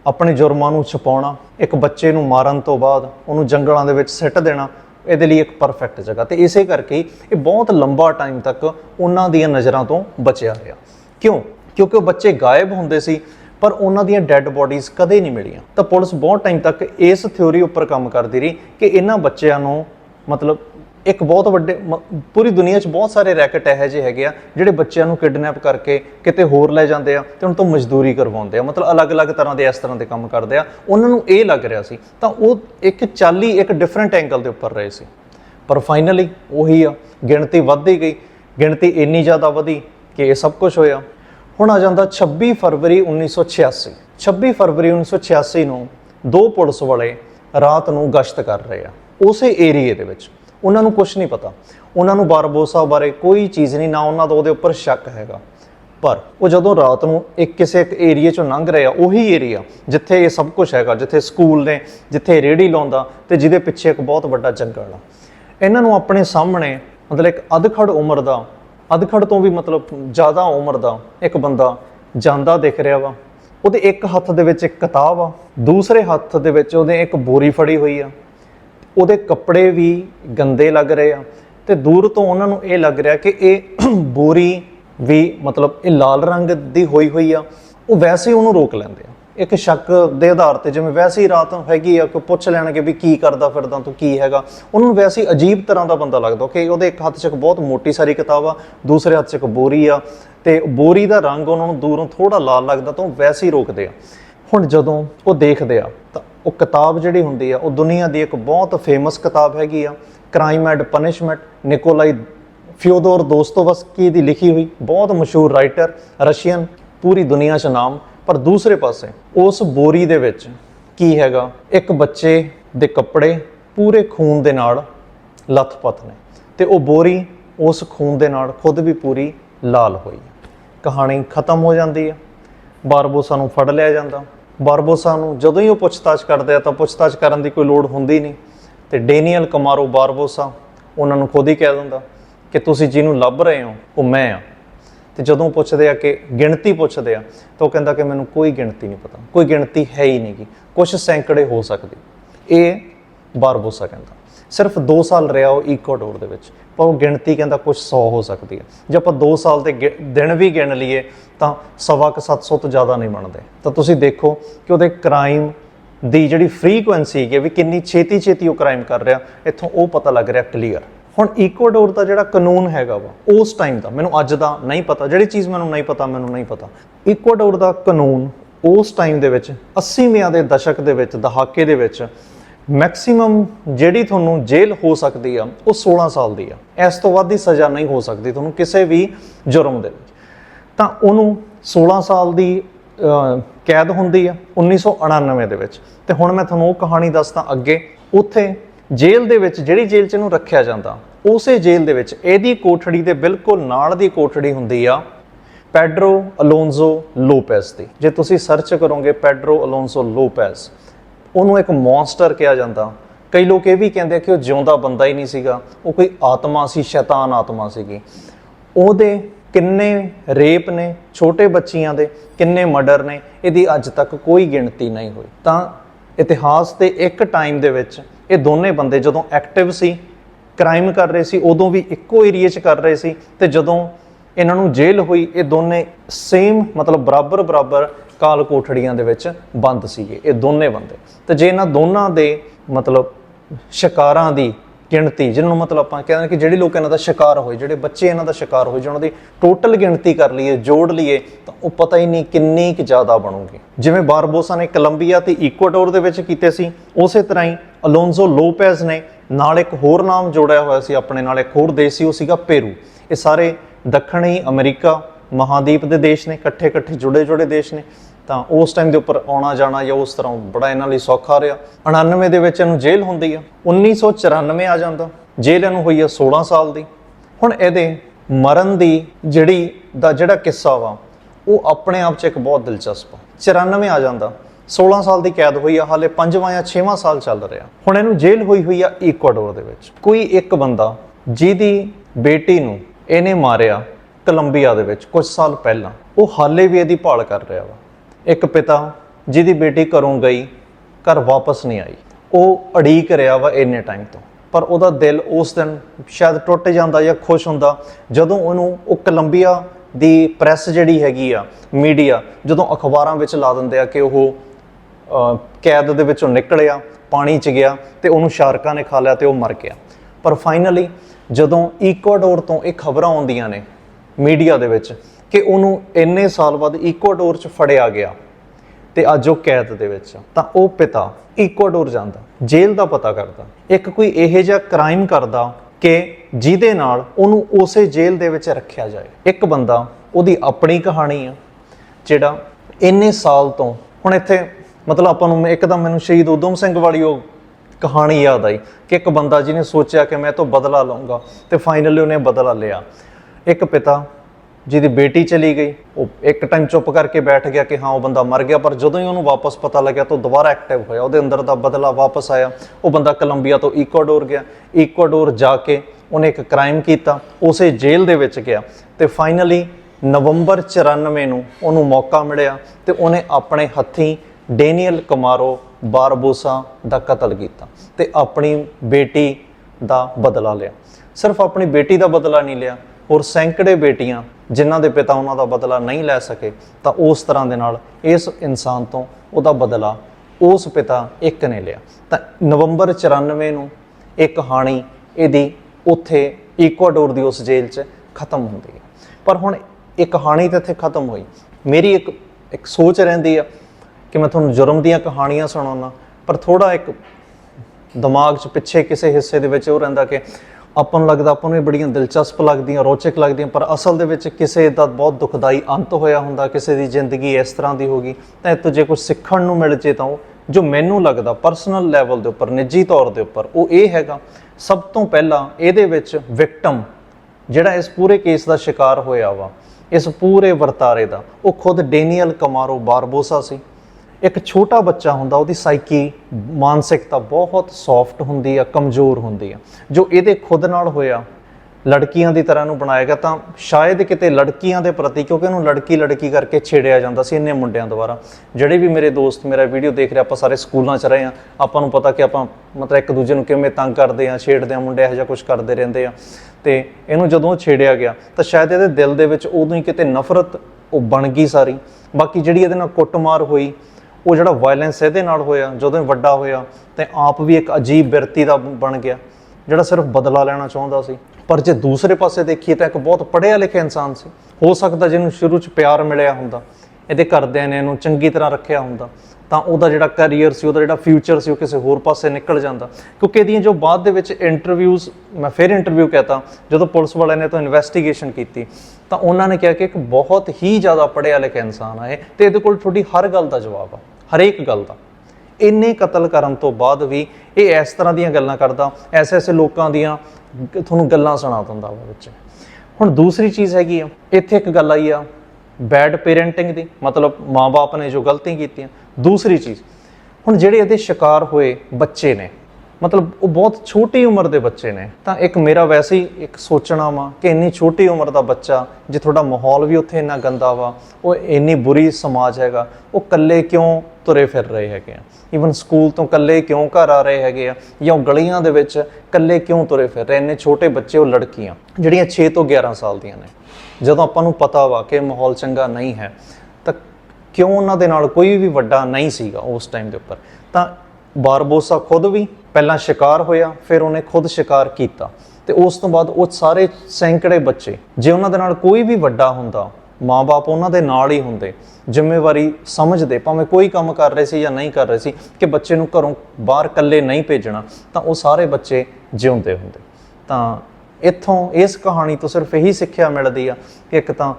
ਆਪਣੇ ਜੁਰਮਾਂ ਨੂੰ ਛੁਪਾਉਣਾ, ਇੱਕ ਬੱਚੇ ਨੂੰ ਮਾਰਨ ਤੋਂ ਬਾਅਦ ਉਹਨੂੰ ਜੰਗਲਾਂ ਦੇ ਵਿੱਚ ਸਿੱਟ ਦੇਣਾ ਇਹਦੇ ਲਈ ਇੱਕ ਪਰਫੈਕਟ ਜਗ੍ਹਾ। ਤੇ ਇਸੇ ਕਰਕੇ ਇਹ ਬਹੁਤ ਲੰਬਾ ਟਾਈਮ ਤੱਕ ਉਹਨਾਂ ਦੀਆਂ ਨਜ਼ਰਾਂ ਤੋਂ ਬਚਿਆ ਰਿਹਾ। ਕਿਉਂ? ਕਿਉਂਕਿ ਉਹ ਬੱਚੇ ਗਾਇਬ ਹੁੰਦੇ ਸੀ, ਪਰ ਉਹਨਾਂ ਦੀਆਂ ਡੈੱਡ ਬੋਡੀਜ਼ ਕਦੇ ਨਹੀਂ ਮਿਲੀਆਂ। ਤਾਂ ਪੁਲਿਸ ਬਹੁਤ ਟਾਈਮ ਤੱਕ ਇਸ ਥਿਉਰੀ ਉੱਪਰ ਕੰਮ ਕਰਦੀ ਰਹੀ ਕਿ ਇਹਨਾਂ ਬੱਚਿਆਂ ਨੂੰ ਮਤਲਬ ਇੱਕ ਬਹੁਤ ਵੱਡੇ ਮ- ਪੂਰੀ ਦੁਨੀਆ 'ਚ ਬਹੁਤ ਸਾਰੇ ਰੈਕਟ ਇਹੋ ਜਿਹੇ ਹੈਗੇ ਆ, ਜਿਹੜੇ ਬੱਚਿਆਂ ਨੂੰ ਕਿਡਨੈਪ ਕਰਕੇ ਕਿਤੇ ਹੋਰ ਲੈ ਜਾਂਦੇ ਆ ਤੇ ਉਹਨਾਂ ਤੋਂ ਮਜ਼ਦੂਰੀ ਕਰਵਾਉਂਦੇ ਆ। ਮਤਲਬ ਅਲੱਗ-ਅਲੱਗ ਤਰ੍ਹਾਂ ਦੇ ਇਸ ਤਰ੍ਹਾਂ ਦੇ ਕੰਮ ਕਰਦੇ ਆ। ਉਹਨਾਂ ਨੂੰ ਇਹ ਲੱਗ ਰਿਹਾ ਸੀ, ਤਾਂ ਉਹ ਇੱਕ ਚਾਲੀ ਇੱਕ ਡਿਫਰੈਂਟ ਐਂਗਲ ਦੇ ਉੱਪਰ ਰਹੇ ਸੀ। ਪਰ ਫਾਈਨਲੀ ਉਹੀ ਆ, ਗਿਣਤੀ ਵੱਧਦੀ ਗਈ, ਗਿਣਤੀ ਇੰਨੀ ਜ਼ਿਆਦਾ ਵਧੀ ਕਿ ਇਹ ਸਭ ਕੁਝ ਹੋਇਆ। ਹੁਣ ਆ ਜਾਂਦਾ 26 ਫਰਵਰੀ 1986 26 ਫਰਵਰੀ 1986 ਨੂੰ ਦੋ ਪੁਲਿਸ ਵਾਲੇ ਰਾਤ ਨੂੰ ਗਸ਼ਤ ਕਰ ਰਹੇ ਆ, ਉਸੇ ਏਰੀਏ ਦੇ ਵਿੱਚ। ਉਹਨਾਂ ਨੂੰ ਕੁਝ ਨਹੀਂ ਪਤਾ। ਉਹਨਾਂ ਨੂੰ ਬਾਰਬੋਸਾ ਬਾਰੇ ਕੋਈ ਚੀਜ਼ ਨਹੀਂ, ਨਾ ਉਹਨਾਂ ਦਾ ਉਹਦੇ ਉੱਪਰ ਸ਼ੱਕ ਹੈਗਾ। ਪਰ ਉਹ ਜਦੋਂ ਰਾਤ ਨੂੰ ਇੱਕ ਕਿਸੇ ਇੱਕ ਏਰੀਏ ਚੋਂ ਲੰਘ ਰਹੇ ਆ, ਉਹੀ ਏਰੀਆ ਜਿੱਥੇ ਇਹ ਸਭ ਕੁਝ ਹੈਗਾ, ਜਿੱਥੇ ਸਕੂਲ ਨੇ, ਜਿੱਥੇ ਰੇੜੀ ਲਾਉਂਦਾ ਤੇ ਜਿਹਦੇ ਪਿੱਛੇ ਇੱਕ ਬਹੁਤ ਵੱਡਾ ਜੰਗਲ ਆ। ਇਹਨਾਂ ਨੂੰ ਆਪਣੇ ਸਾਹਮਣੇ ਮਤਲਬ ਇੱਕ ਅਧਖੜ ਉਮਰ ਦਾ, ਅਧਖੜ ਤੋਂ ਵੀ ਮਤਲਬ ਜ਼ਿਆਦਾ ਉਮਰ ਦਾ ਇੱਕ ਬੰਦਾ ਜਾਂਦਾ ਦਿਖ ਰਿਹਾ ਵਾ। ਉਹਦੇ ਇੱਕ ਹੱਥ ਦੇ ਵਿੱਚ ਇੱਕ ਕਿਤਾਬ ਆ, ਦੂਸਰੇ ਹੱਥ ਦੇ ਵਿੱਚ ਉਹਦੇ ਇੱਕ ਬੋਰੀ ਫੜੀ ਹੋਈ ਆ। ਉਹਦੇ ਕੱਪੜੇ ਵੀ ਗੰਦੇ ਲੱਗ ਰਹੇ ਆ ਤੇ ਦੂਰ ਤੋਂ ਉਹਨਾਂ ਨੂੰ ਇਹ ਲੱਗ ਰਿਹਾ ਕਿ ਇਹ *clears throat* ਬੋਰੀ ਵੀ ਮਤਲਬ ਇਹ ਲਾਲ ਰੰਗ ਦੀ ਹੋਈ ਹੋਈ ਆ, ਉਹ ਵੈਸੇ ਹੀ ਉਹਨੂੰ ਰੋਕ ਲੈਂਦੇ ਆ। ਇੱਕ ਸ਼ੱਕ ਦੇ ਆਧਾਰ ਤੇ ਜਿਵੇਂ ਵੈਸੇ ਹੀ ਰਾਤ ਨੂੰ ਹੈਗੀ ਆ ਕਿ ਪੁੱਛ ਲੈਣਗੇ ਵੀ ਕੀ ਕਰਦਾ ਫਿਰਦਾ, ਤੂੰ ਕੀ ਹੈਗਾ। ਉਹਨਾਂ ਨੂੰ ਵੈਸੇ ਹੀ ਅਜੀਬ ਤਰ੍ਹਾਂ ਦਾ ਬੰਦਾ ਲੱਗਦਾ ਕਿ ਉਹਦੇ ਇੱਕ ਹੱਥ 'ਚ ਇੱਕ ਬਹੁਤ ਮੋਟੀ ਸਾਰੀ ਕਿਤਾਬ ਆ, ਦੂਸਰੇ ਹੱਥ 'ਚ ਇੱਕ ਬੋਰੀ ਆ, ਤੇ ਬੋਰੀ ਦਾ ਰੰਗ ਉਹਨਾਂ ਨੂੰ ਦੂਰੋਂ ਥੋੜਾ ਲਾਲ ਲੱਗਦਾ ਤਾਂ ਉਹ ਵੈਸੇ ਹੀ ਰੋਕਦੇ ਆ। ਹੁਣ ਜਦੋਂ ਉਹ ਦੇਖਦੇ ਆ ਤਾਂ ਉਹ ਕਿਤਾਬ ਜਿਹੜੀ ਹੁੰਦੀ ਆ, ਉਹ ਦੁਨੀਆ ਦੀ ਇੱਕ ਬਹੁਤ ਫੇਮਸ ਕਿਤਾਬ ਹੈਗੀ ਆ crime and punishment Nikolai Fyodor Dostoevsky ਦੀ ਲਿਖੀ ਹੋਈ ਬਹੁਤ ਮਸ਼ਹੂਰ ਰਾਈਟਰ ਰਸ਼ੀਅਨ ਪੂਰੀ ਦੁਨੀਆ 'ਚ ਨਾਮ, ਪਰ ਦੂਸਰੇ ਪਾਸੇ ਉਸ ਬੋਰੀ ਦੇ ਵਿੱਚ ਕੀ ਹੈਗਾ? ਇੱਕ ਬੱਚੇ ਦੇ ਕੱਪੜੇ ਪੂਰੇ ਖੂਨ ਦੇ ਨਾਲ ਲੱਥਪੱਥ ਨੇ ਤੇ ਉਹ ਬੋਰੀ ਉਸ ਖੂਨ ਦੇ ਨਾਲ ਖੁਦ ਵੀ ਪੂਰੀ ਲਾਲ ਹੋਈ ਕਹਾਣੀ ਖਤਮ ਹੋ ਜਾਂਦੀ ਹੈ ਬਾਰਬੋਸਾ ਨੂੰ ਫੜ ਲਿਆ ਜਾਂਦਾ। ਬਾਰਬੋਸਾ ਨੂੰ ਜਦੋਂ ਹੀ ਉਹ ਪੁੱਛਤਾਛ ਕਰਦੇ ਆ ਤਾਂ ਪੁੱਛਤਾਛ ਕਰਨ ਦੀ ਕੋਈ ਲੋੜ ਹੁੰਦੀ ਨਹੀਂ। ਤੇ ਡੇਨੀਅਲ ਕਮਾਰੋ ਬਾਰਬੋਸਾ ਉਹਨਾਂ ਨੂੰ ਖੁਦ ਹੀ ਕਹਿ ਦਿੰਦਾ ਕਿ ਤੁਸੀਂ ਜਿਹਨੂੰ ਲੱਭ ਰਹੇ ਹੋ, ਉਹ ਮੈਂ ਆ। ਤੇ ਜਦੋਂ ਪੁੱਛਦੇ ਆ ਕਿ ਗਿਣਤੀ ਪੁੱਛਦੇ ਆ, ਤਾਂ ਉਹ ਕਹਿੰਦਾ ਕਿ ਮੈਨੂੰ ਕੋਈ ਗਿਣਤੀ ਨਹੀਂ ਪਤਾ, ਕੋਈ ਗਿਣਤੀ ਹੈ ਹੀ ਨਹੀਂਗੀ ਕੁਝ ਸੈਂਕੜੇ ਹੋ ਸਕਦੀ। ਇਹ ਬਾਰਬੋਸਾ ਕਹਿੰਦਾ। ਸਿਰਫ 2 ਸਾਲ ਰਿਹਾ ਉਹ ਇਕਵਾਡੋਰ ਦੇ ਵਿੱਚ। ਪਰ ਉਹ ਗਿਣਤੀ ਕਹਿੰਦਾ ਕੁਝ 100 ਹੋ ਸਕਦੀ ਹੈ। ਜੇ ਆਪਾਂ 2 ਸਾਲ ਦੇ ਗਿ- ਦਿਨ ਵੀ ਗਿਣ ਲਈਏ, ਤਾਂ ਸਵਾ ਕੁ 700 ਤੋਂ ਜ਼ਿਆਦਾ ਨਹੀਂ ਬਣਦੇ। ਤਾਂ ਤੁਸੀਂ ਦੇਖੋ ਕਿ ਉਹਦੇ ਕ੍ਰਾਈਮ ਦੀ ਜਿਹੜੀ ਫ੍ਰੀਕੁਐਂਸੀ ਹੈ ਵੀ ਕਿੰਨੀ ਛੇਤੀ ਛੇਤੀ ਉਹ ਕ੍ਰਾਈਮ ਕਰ ਰਿਹਾ, ਇੱਥੋਂ ਉਹ ਪਤਾ ਲੱਗ ਰਿਹਾ ਕਲੀਅਰ ਹੁਣ ਇਕੁਆਡੋਰ ਦਾ ਜਿਹੜਾ ਕਾਨੂੰਨ ਹੈਗਾ ਵਾ, ਉਸ ਟਾਈਮ ਦਾ, ਮੈਨੂੰ ਅੱਜ ਦਾ ਨਹੀਂ ਪਤਾ, ਜਿਹੜੀ ਚੀਜ਼ ਮੈਨੂੰ ਨਹੀਂ ਪਤਾ, ਮੈਨੂੰ ਨਹੀਂ ਪਤਾ। ਇਕੁਆਡੋਰ ਦਾ ਕਾਨੂੰਨ ਉਸ ਟਾਈਮ ਦੇ ਵਿੱਚ 80ਵਿਆਂ ਦੇ ਦਸ਼ਕ ਦੇ ਵਿੱਚ, ਦਹਾਕੇ ਦੇ ਵਿੱਚ ਮੈਕਸਿਮਮ ਜਿਹੜੀ ਤੁਹਾਨੂੰ ਜੇਲ੍ਹ ਹੋ ਸਕਦੀ ਆ, ਉਹ 16 ਸਾਲ ਦੀ ਆ। ਇਸ ਤੋਂ ਵੱਧ ਦੀ ਸਜ਼ਾ ਨਹੀਂ ਹੋ ਸਕਦੀ ਤੁਹਾਨੂੰ ਕਿਸੇ ਵੀ ਜੁਰਮ ਦੇ ਵਿੱਚ। ਤਾਂ ਉਹਨੂੰ 16 ਸਾਲ ਦੀ ਕੈਦ ਹੁੰਦੀ ਆ 1999 ਦੇ ਵਿੱਚ। ਤੇ ਹੁਣ ਮੈਂ ਤੁਹਾਨੂੰ ਉਹ ਕਹਾਣੀ ਦੱਸਦਾ ਅੱਗੇ। ਉੱਥੇ ਜੇਲ੍ਹ ਦੇ ਵਿੱਚ ਜਿਹੜੀ ਜੇਲ੍ਹ 'ਚ ਇਹਨੂੰ ਰੱਖਿਆ ਜਾਂਦਾ, ਉਸੇ ਜੇਲ੍ਹ ਦੇ ਵਿੱਚ ਇਹਦੀ ਕੋਠੜੀ ਦੇ ਬਿਲਕੁਲ ਨਾਲ ਦੀ ਕੋਠੜੀ ਹੁੰਦੀ ਆ, ਪੈਡਰੋ ਅਲੋਨਜ਼ੋ ਲੋਪੈਸ ਦੀ। ਜੇ ਤੁਸੀਂ ਸਰਚ ਕਰੋਗੇ ਪੈਡਰੋ ਅਲੋਨਜ਼ੋ ਲੋਪੈਸ ਉਹਨੂੰ ਇੱਕ ਮੌਨਸਟਰ ਕਿਹਾ ਜਾਂਦਾ। ਕਈ ਲੋਕ ਇਹ ਵੀ ਕਹਿੰਦੇ ਕਿ ਉਹ ਜਿਉਂਦਾ ਬੰਦਾ ਹੀ ਨਹੀਂ ਸੀਗਾ। ਉਹ ਕੋਈ ਆਤਮਾ ਸੀ, ਸ਼ੈਤਾਨ ਆਤਮਾ ਸੀਗੀ। ਉਹਦੇ ਕਿੰਨੇ ਰੇਪ ਨੇ, ਛੋਟੇ ਬੱਚੀਆਂ ਦੇ ਕਿੰਨੇ ਮਰਡਰ ਨੇ, ਇਹਦੀ ਅੱਜ ਤੱਕ ਕੋਈ ਗਿਣਤੀ ਨਹੀਂ ਹੋਈ। ਤਾਂ ਇਤਿਹਾਸ ਦੇ ਇੱਕ ਟਾਈਮ ਦੇ ਵਿੱਚ ਇਹ ਦੋਨੇ ਬੰਦੇ ਜਦੋਂ ਐਕਟਿਵ ਸੀ ਕ੍ਰਾਈਮ ਕਰ ਰਹੇ ਸੀ, ਉਦੋਂ ਵੀ ਇੱਕੋ ਏਰੀਆ 'ਚ ਕਰ ਰਹੇ ਸੀ ਤੇ ਜਦੋਂ ਇਹਨਾਂ ਨੂੰ ਜੇਲ੍ਹ ਹੋਈ, ਇਹ ਦੋਨੇ ਸੇਮ ਮਤਲਬ ਬਰਾਬਰ ਬਰਾਬਰ ਕਾਲ ਕੋਠੜੀਆਂ ਦੇ ਵਿੱਚ ਬੰਦ ਸੀਗੇ, ਇਹ ਦੋਨੇ ਬੰਦੇ। ਤੇ ਜੇ ਇਹਨਾਂ ਦੋਨਾਂ ਦੇ ਮਤਲਬ ਸ਼ਿਕਾਰਾਂ ਦੀ ਗਿਣਤੀ, ਜਿਹਨਾਂ ਨੂੰ ਮਤਲਬ ਆਪਾਂ ਕਹਿੰਦੇ ਕਿ ਜਿਹੜੇ ਲੋਕ ਇਹਨਾਂ ਦਾ ਸ਼ਿਕਾਰ ਹੋਏ, ਜਿਹੜੇ ਬੱਚੇ ਇਹਨਾਂ ਦਾ ਸ਼ਿਕਾਰ ਹੋਏ ਜਿਹਨਾਂ ਦੀ ਟੋਟਲ ਗਿਣਤੀ ਕਰ ਲਈਏ, ਜੋੜ ਲਈਏ, ਤਾਂ ਉਹ ਪਤਾ ਹੀ ਨਹੀਂ ਕਿੰਨੀ ਕੁ ਜ਼ਿਆਦਾ ਬਣੂਗੀ। ਜਿਵੇਂ ਬਾਰਬੋਸਾ ਨੇ ਕੋਲੰਬੀਆ ਤੇ ਇਕੁਆਡੋਰ ਦੇ ਵਿੱਚ ਕੀਤੇ ਸੀ, ਉਸੇ ਤਰ੍ਹਾਂ ਹੀ ਅਲੋਂਜ਼ੋ ਲੋਪੈਜ਼ ਨੇ ਨਾਲ ਇੱਕ ਹੋਰ ਨਾਮ ਜੋੜਿਆ ਹੋਇਆ ਸੀ ਆਪਣੇ ਨਾਲ, ਇੱਕ ਹੋਰ ਦੇਸ਼ ਸੀ, ਉਹ ਸੀਗਾ ਪੇਰੂ। ਇਹ ਸਾਰੇ ਦੱਖਣੀ ਅਮਰੀਕਾ ਮਹਾਦੀਪ ਦੇ ਦੇਸ਼ ਨੇ ਇਕੱਠੇ ਇਕੱਠੇ ਜੁੜੇ ਜੁੜੇ ਦੇਸ਼ ਨੇ। ਤਾਂ ਉਸ ਟਾਈਮ ਦੇ ਉੱਪਰ ਆਉਣਾ ਜਾਣਾ ਜਾਂ ਉਸ ਤਰ੍ਹਾਂ ਬੜਾ ਇਹਨਾਂ ਲਈ ਸੌਖਾ ਰਿਹਾ। 99 ਦੇ ਵਿੱਚ ਇਹਨੂੰ ਜੇਲ੍ਹ ਹੁੰਦੀ ਆ। 1994 ਆ ਜਾਂਦਾ। ਜੇਲ੍ਹ ਇਹਨੂੰ ਹੋਈ ਆ 16 ਸਾਲ ਦੀ। ਹੁਣ ਇਹਦੇ ਮਰਨ ਦੀ ਜਿਹੜੀ ਦਾ ਜਿਹੜਾ ਕਿੱਸਾ ਵਾ, ਉਹ ਆਪਣੇ ਆਪ 'ਚ ਇੱਕ ਬਹੁਤ ਦਿਲਚਸਪ ਆ। 94 ਆ ਜਾਂਦਾ। 16 ਸਾਲ ਦੀ ਕੈਦ ਹੋਈ ਆ, ਹਾਲੇ 5ਵਾਂ ਜਾਂ 6ਵਾਂ ਸਾਲ ਚੱਲ ਰਿਹਾ। ਹੁਣ ਇਹਨੂੰ ਜੇਲ੍ਹ ਹੋਈ ਹੋਈ ਆ ਇਕੁਆਡੋਰ ਦੇ ਵਿੱਚ। ਕੋਈ ਇੱਕ ਬੰਦਾ ਜਿਹਦੀ ਬੇਟੀ ਨੂੰ ਇਹਨੇ ਮਾਰਿਆ ਕੋਲੰਬੀਆ ਦੇ ਵਿੱਚ ਕੁਝ ਸਾਲ ਪਹਿਲਾਂ। ਉਹ ਹਾਲੇ ਵੀ ਇਹਦੀ ਭਾਲ ਕਰ ਰਿਹਾ ਵਾ। ਇੱਕ ਪਿਤਾ ਜਿਹਦੀ ਬੇਟੀ ਘਰੋਂ ਗਈ, ਘਰ ਵਾਪਸ ਨਹੀਂ ਆਈ। ਉਹ ਅੜੀਕ ਰਿਹਾ ਵਾ ਇੰਨੇ ਟਾਈਮ ਤੋਂ। ਪਰ ਉਹਦਾ ਦਿਲ ਉਸ ਦਿਨ ਸ਼ਾਇਦ ਟੁੱਟ ਜਾਂਦਾ ਜਾਂ ਖੁਸ਼ ਹੁੰਦਾ। ਜਦੋਂ ਉਹਨੂੰ ਉਹ ਕੋਲੰਬੀਆ ਦੀ ਪ੍ਰੈਸ ਜਿਹੜੀ ਹੈਗੀ ਆ ਮੀਡੀਆ ਜਦੋਂ ਅਖਬਾਰਾਂ ਵਿੱਚ ਲਾ ਦਿੰਦੇ ਆ ਕਿ ਉਹ ਕੈਦ ਦੇ ਵਿੱਚੋਂ ਨਿਕਲਿਆ, ਪਾਣੀ 'ਚ ਗਿਆ ਤੇ ਉਹਨੂੰ ਸ਼ਾਰਕਾਂ ਨੇ ਖਾ ਲਿਆ ਤੇ ਉਹ ਮਰ ਗਿਆ। ਪਰ ਫਾਈਨਲੀ ਜਦੋਂ ਇਕਵਾਡੋਰ ਤੋਂ ਇਹ ਖਬਰਾਂ ਆਉਂਦੀਆਂ ਨੇ ਮੀਡੀਆ ਦੇ ਵਿੱਚ ਕਿ ਉਹਨੂੰ ਇੰਨੇ ਸਾਲ ਬਾਅਦ ਇਕੁਆਡੋਰ 'ਚ ਫੜਿਆ ਗਿਆ ਤੇ ਅੱਜ ਉਹ ਕੈਦ ਦੇ ਵਿੱਚ ਆ, ਤਾਂ ਉਹ ਪਿਤਾ ਇਕੁਆਡੋਰ ਜਾਂਦਾ ਜੇਲ੍ਹ ਦਾ ਪਤਾ ਕਰਦਾ। ਇੱਕ ਕੋਈ ਇਹੋ ਜਿਹਾ ਕ੍ਰਾਈਮ ਕਰਦਾ ਕਿ ਜਿਹਦੇ ਨਾਲ ਉਹਨੂੰ ਉਸੇ ਜੇਲ੍ਹ ਦੇ ਵਿੱਚ ਰੱਖਿਆ ਜਾਏ। ਇੱਕ ਬੰਦਾ ਉਹਦੀ ਆਪਣੀ ਕਹਾਣੀ ਆ ਜਿਹੜਾ ਇੰਨੇ ਸਾਲ ਤੋਂ ਹੁਣ ਇੱਥੇ ਮਤਲਬ ਆਪਾਂ ਨੂੰ ਇੱਕਦਮ ਮੈਨੂੰ ਸ਼ਹੀਦ ਉਦਮ ਸਿੰਘ ਵਾਲੀ ਉਹ ਕਹਾਣੀ ਯਾਦ ਆਈ ਕਿ ਇੱਕ ਬੰਦਾ ਜਿਹਨੇ ਸੋਚਿਆ ਕਿ ਮੈਂ ਤੋਂ ਬਦਲਾ ਲਵਾਂਗਾ ਤੇ ਫਾਈਨਲੀ ਉਹਨੇ ਬਦਲਾ ਲਿਆ। ਇੱਕ ਪਿਤਾ ਜਿਹਦੀ ਬੇਟੀ ਚਲੀ ਗਈ, ਉਹ ਇੱਕ ਟਾਈਮ ਚੁੱਪ ਕਰਕੇ ਬੈਠ ਗਿਆ ਕਿ ਹਾਂ, ਉਹ ਬੰਦਾ ਮਰ ਗਿਆ, ਪਰ ਜਦੋਂ ਹੀ ਉਹਨੂੰ ਵਾਪਸ ਪਤਾ ਲੱਗਿਆ ਤਾਂ ਉਹ ਦੁਬਾਰਾ ਐਕਟਿਵ ਹੋਇਆ। ਉਹਦੇ ਅੰਦਰ ਦਾ ਬਦਲਾ ਵਾਪਸ ਆਇਆ। ਉਹ ਬੰਦਾ ਕੋਲੰਬੀਆ ਤੋਂ ਇਕਵਾਡੋਰ ਗਿਆ। ਇਕਵਾਡੋਰ ਜਾ ਕੇ ਉਹਨੇ ਇੱਕ ਕ੍ਰਾਈਮ ਕੀਤਾ। ਉਸੇ ਜੇਲ੍ਹ ਦੇ ਵਿੱਚ ਗਿਆ ਤੇ ਫਾਈਨਲੀ ਨਵੰਬਰ 94 ਨੂੰ ਉਹਨੂੰ ਮੌਕਾ ਮਿਲਿਆ ਤੇ ਉਹਨੇ ਆਪਣੇ ਹੱਥੀਂ ਡੇਨੀਅਲ ਕਮਾਰੋ ਬਾਰਬੋਸਾ ਦਾ ਕਤਲ ਕੀਤਾ ਤੇ ਆਪਣੀ ਬੇਟੀ ਦਾ ਬਦਲਾ ਲਿਆ। ਸਿਰਫ ਆਪਣੀ ਬੇਟੀ ਦਾ ਬਦਲਾ ਨਹੀਂ ਲਿਆ, ਹੋਰ ਸੈਂਕੜੇ ਬੇਟੀਆਂ ਜਿਨ੍ਹਾਂ ਦੇ ਪਿਤਾ ਉਹਨਾਂ ਦਾ ਬਦਲਾ ਨਹੀਂ ਲੈ ਸਕੇ, ਤਾਂ ਉਸ ਤਰ੍ਹਾਂ ਦੇ ਨਾਲ ਇਸ ਇਨਸਾਨ ਤੋਂ ਉਹਦਾ ਬਦਲਾ ਉਸ ਪਿਤਾ ਇੱਕ ਨੇ ਲਿਆ। ਤਾਂ ਨਵੰਬਰ 94 ਨੂੰ ਇਹ ਕਹਾਣੀ ਇਹਦੀ ਉੱਥੇ ਇਕਵਾਡੋਰ ਦੀ ਉਸ ਜੇਲ੍ਹ 'ਚ ਖਤਮ ਹੁੰਦੀ ਹੈ। ਪਰ ਹੁਣ ਇਹ ਕਹਾਣੀ ਤਾਂ ਇੱਥੇ ਖਤਮ ਹੋਈ। ਮੇਰੀ ਇੱਕ ਇੱਕ ਸੋਚ ਰਹਿੰਦੀ ਆ ਕਿ ਮੈਂ ਤੁਹਾਨੂੰ ਜੁਰਮ ਦੀਆਂ ਕਹਾਣੀਆਂ ਸੁਣਾਉਣਾ ਪਰ ਥੋੜਾ ਇੱਕ ਦਿਮਾਗ 'ਚ ਪਿੱਛੇ ਕਿਸੇ ਹਿੱਸੇ ਦੇ ਵਿੱਚ ਉਹ ਰਹਿੰਦਾ ਕਿ ਆਪਾਂ ਨੂੰ ਲੱਗਦਾ ਆਪਾਂ ਨੂੰ ਇਹ ਬੜੀਆਂ ਦਿਲਚਸਪ ਲੱਗਦੀਆਂ, ਰੋਚਕ ਲੱਗਦੀਆਂ, ਪਰ ਅਸਲ ਦੇ ਵਿੱਚ ਕਿਸੇ ਦਾ ਬਹੁਤ ਦੁਖਦਾਈ ਅੰਤ ਹੋਇਆ ਹੁੰਦਾ, ਕਿਸੇ ਦੀ ਜ਼ਿੰਦਗੀ ਇਸ ਤਰ੍ਹਾਂ ਦੀ ਹੋ ਗਈ, ਤਾਂ ਇਹ ਤੋਂ ਜੇ ਕੁਝ ਸਿੱਖਣ ਨੂੰ ਮਿਲ ਜੇ ਤਾਂ ਉਹ, ਜੋ ਮੈਨੂੰ ਲੱਗਦਾ ਪਰਸਨਲ ਲੈਵਲ ਦੇ ਉੱਪਰ, ਨਿੱਜੀ ਤੌਰ ਦੇ ਉੱਪਰ, ਉਹ ਇਹ ਹੈਗਾ, ਸਭ ਤੋਂ ਪਹਿਲਾਂ ਇਹਦੇ ਵਿੱਚ ਵਿਕਟਮ ਜਿਹੜਾ ਇਸ ਪੂਰੇ ਕੇਸ ਦਾ ਸ਼ਿਕਾਰ ਹੋਇਆ ਵਾ, ਇਸ ਪੂਰੇ ਵਰਤਾਰੇ ਦਾ, ਉਹ ਖੁਦ ਡੇਨੀਅਲ ਕਮਾਰੋ ਬਾਰਬੋਸਾ ਸੀ। ਇੱਕ ਛੋਟਾ ਬੱਚਾ ਹੁੰਦਾ, ਉਹਦੀ ਸਾਈਕੀ ਮਾਨਸਿਕਤਾ ਬਹੁਤ ਸੌਫਟ ਹੁੰਦੀ ਆ, ਕਮਜ਼ੋਰ ਹੁੰਦੀ ਆ। ਜੋ ਇਹਦੇ ਖੁਦ ਨਾਲ ਹੋਇਆ, ਲੜਕੀਆਂ ਦੀ ਤਰ੍ਹਾਂ ਨੂੰ ਬਣਾਏਗਾ ਤਾਂ ਸ਼ਾਇਦ ਕਿਤੇ ਲੜਕੀਆਂ ਦੇ ਪ੍ਰਤੀ, ਕਿਉਂਕਿ ਉਹਨੂੰ ਲੜਕੀ ਲੜਕੀ ਕਰਕੇ ਛੇੜਿਆ ਜਾਂਦਾ ਸੀ ਇੰਨੇ ਮੁੰਡਿਆਂ ਦੁਆਰਾ। ਜਿਹੜੇ ਵੀ ਮੇਰੇ ਦੋਸਤ, ਮੇਰਾ ਵੀਡੀਓ ਦੇਖ ਰਹੇ, ਆਪਾਂ ਸਾਰੇ ਸਕੂਲਾਂ 'ਚ ਰਹੇ ਆ, ਆਪਾਂ ਨੂੰ ਪਤਾ ਕਿ ਆਪਾਂ ਮਤਲਬ ਇੱਕ ਦੂਜੇ ਨੂੰ ਕਿਵੇਂ ਤੰਗ ਕਰਦੇ ਆ, ਛੇੜਦੇ ਆ ਮੁੰਡੇ, ਇਹੋ ਜਿਹਾ ਕੁਝ ਕਰਦੇ ਰਹਿੰਦੇ ਆ। ਤੇ ਇਹਨੂੰ ਜਦੋਂ ਛੇੜਿਆ ਗਿਆ, ਤਾਂ ਸ਼ਾਇਦ ਇਹਦੇ ਦਿਲ ਦੇ ਵਿੱਚ ਉਦੋਂ ਹੀ ਕਿਤੇ ਨਫ਼ਰਤ ਉਹ ਬਣ ਗਈ ਸਾਰੀ। ਬਾਕੀ ਜਿਹੜੀ ਇਹਦੇ ਨਾਲ ਕੁੱਟਮਾਰ ਹੋਈ ਉਹ ਜਿਹੜਾ ਵਾਇਲੈਂਸ ਇਹਦੇ ਨਾਲ ਹੋਇਆ, ਜਦੋਂ ਇਹ ਵੱਡਾ ਹੋਇਆ, ਤੇ ਆਪ ਵੀ ਇੱਕ ਅਜੀਬ ਬਿਰਤੀ ਦਾ ਬਣ ਗਿਆ। ਜਿਹੜਾ ਸਿਰਫ ਬਦਲਾ ਲੈਣਾ ਚਾਹੁੰਦਾ ਸੀ। ਪਰ ਜੇ ਦੂਸਰੇ ਪਾਸੇ ਦੇਖੀਏ ਤਾਂ ਇੱਕ ਬਹੁਤ ਪੜ੍ਹਿਆ ਲਿਖਿਆ ਇਨਸਾਨ ਸੀ। ਹੋ ਸਕਦਾ ਜਿਹਨੂੰ ਸ਼ੁਰੂ 'ਚ ਪਿਆਰ ਮਿਲਿਆ ਹੁੰਦਾ, ਇਹਦੇ ਘਰਦਿਆਂ ਨੇ ਇਹਨੂੰ ਚੰਗੀ ਤਰ੍ਹਾਂ ਰੱਖਿਆ ਹੁੰਦਾ, ਤਾਂ ਉਹਦਾ ਜਿਹੜਾ ਕੈਰੀਅਰ ਸੀ, ਉਹਦਾ ਜਿਹੜਾ ਫਿਊਚਰ ਸੀ, ਉਹ ਕਿਸੇ ਹੋਰ ਪਾਸੇ ਨਿਕਲ ਜਾਂਦਾ। ਕਿਉਂਕਿ ਇਹਦੀਆਂ ਜੋ ਬਾਅਦ ਦੇ ਵਿੱਚ ਇੰਟਰਵਿਊਜ਼ ਮੈਂ ਫਿਰ ਇੰਟਰਵਿਊ ਕਹਤਾ, ਜਦੋਂ ਪੁਲਿਸ ਵਾਲਿਆਂ ਨੇ ਤਾਂ ਇਨਵੈਸਟੀਗੇਸ਼ਨ ਕੀਤੀ, ਤਾਂ ਉਹਨਾਂ ਨੇ ਕਿਹਾ ਕਿ ਇੱਕ ਬਹੁਤ ਹੀ ਜ਼ਿਆਦਾ ਪੜ੍ਹਿਆ ਲਿਖਿਆ ਇਨਸਾਨ ਆ ਇਹ, ਤੇ ਇਹਦੇ ਕੋਲ ਤੁਹਾਡੀ ਹਰ ਗੱਲ ਦਾ ਜਵਾਬ ਆ। ਹਰੇਕ ਗੱਲ ਦਾ। ਇੰਨੇ ਕਤਲ ਕਰਨ ਤੋਂ ਬਾਅਦ ਵੀ ਇਹ ਇਸ ਤਰ੍ਹਾਂ ਦੀਆਂ ਗੱਲਾਂ ਕਰਦਾ, ਐਸੇ ਐਸੇ ਲੋਕਾਂ ਦੀਆਂ ਤੁਹਾਨੂੰ ਗੱਲਾਂ ਸੁਣਾ ਦਿੰਦਾ ਵਾ ਵਿੱਚ। ਹੁਣ ਦੂਸਰੀ ਚੀਜ਼ ਹੈਗੀ ਆ, ਇੱਥੇ ਇੱਕ ਗੱਲ ਆਈ ਆ ਬੈਡ ਪੇਰੈਂਟਿੰਗ ਦੀ, ਮਤਲਬ ਮਾਪੇ ਨੇ ਜੋ ਗਲਤੀਆਂ ਕੀਤੀਆਂ। ਦੂਸਰੀ ਚੀਜ਼, ਹੁਣ ਜਿਹੜੇ ਇਹਦੇ ਸ਼ਿਕਾਰ ਹੋਏ ਬੱਚੇ ਨੇ, ਮਤਲਬ ਉਹ ਬਹੁਤ ਛੋਟੀ ਉਮਰ ਦੇ ਬੱਚੇ ਨੇ, ਤਾਂ ਇੱਕ ਮੇਰਾ ਵੈਸੇ ਹੀ ਇੱਕ ਸੋਚਣਾ ਵਾ ਕਿ ਇੰਨੀ ਛੋਟੀ ਉਮਰ ਦਾ ਬੱਚਾ, ਜੇ ਤੁਹਾਡਾ ਮਾਹੌਲ ਵੀ ਉੱਥੇ ਇੰਨਾ ਗੰਦਾ ਵਾ, ਉਹ ਇੰਨੀ ਬੁਰੀ ਸਮਾਜ ਹੈਗਾ, ਉਹ ਇਕੱਲੇ ਕਿਉਂ ਤੁਰੇ ਫਿਰ ਰਹੇ ਹੈਗੇ ਆ। ਈਵਨ ਸਕੂਲ ਤੋਂ ਇਕੱਲੇ ਕਿਉਂ ਘਰ ਆ ਰਹੇ ਹੈਗੇ ਆ? ਜਾਂ ਉਹ ਗਲੀਆਂ ਦੇ ਵਿੱਚ ਇਕੱਲੇ ਕਿਉਂ ਤੁਰੇ ਫਿਰ ਰਹੇ? ਨੇ ਛੋਟੇ ਬੱਚੇ, ਉਹ ਲੜਕੀਆਂ, ਜਿਹੜੀਆਂ 6 ਤੋਂ 11 ਸਾਲ ਦੀਆਂ ਨੇ। ਜਦੋਂ ਆਪਾਂ ਨੂੰ ਪਤਾ ਵਾ ਕਿ ਮਾਹੌਲ ਚੰਗਾ ਨਹੀਂ ਹੈ, ਤਾਂ ਕਿਉਂ ਉਹਨਾਂ ਦੇ ਨਾਲ ਕੋਈ ਵੀ ਵੱਡਾ ਨਹੀਂ ਸੀਗਾ ਉਸ ਟਾਈਮ ਦੇ ਉੱਪਰ? ਤਾਂ ਬਾਰਬੋਸਾ ਖੁਦ ਵੀ ਪਹਿਲਾਂ ਸ਼ਿਕਾਰ ਹੋਇਆ, ਫਿਰ ਉਹਨੇ ਖੁਦ ਸ਼ਿਕਾਰ ਕੀਤਾ। ਤੇ ਉਸ ਤੋਂ ਬਾਅਦ ਉਹ ਸਾਰੇ ਸੈਂਕੜੇ ਬੱਚੇ, ਜੇ ਉਹਨਾਂ ਦੇ ਨਾਲ ਕੋਈ ਵੀ ਵੱਡਾ ਹੁੰਦਾ ਮਾਪੇ ਉਹਨਾਂ ਦੇ ਨਾਲ ਹੀ ਹੁੰਦੇ। ਜ਼ਿੰਮੇਵਾਰੀ ਸਮਝਦੇ, ਭਾਵੇਂ ਕੋਈ ਕੰਮ ਕਰ ਰਹੇ ਸੀ ਜਾਂ ਨਹੀਂ ਕਰ ਰਹੇ ਸੀ, ਕਿ ਬੱਚੇ ਨੂੰ ਘਰੋਂ ਬਾਹਰ ਇਕੱਲੇ ਨਹੀਂ ਭੇਜਣਾ, ਤਾਂ ਉਹ ਸਾਰੇ ਬੱਚੇ ਜਿਉਂਦੇ ਹੁੰਦੇ। ਤਾਂ ਇੱਥੋਂ ਇਸ ਕਹਾਣੀ ਤੋਂ ਸਿਰਫ ਇਹੀ ਸਿੱਖਿਆ ਮਿਲਦੀ ਆ ਕਿ ਇੱਕ ਤਾਂ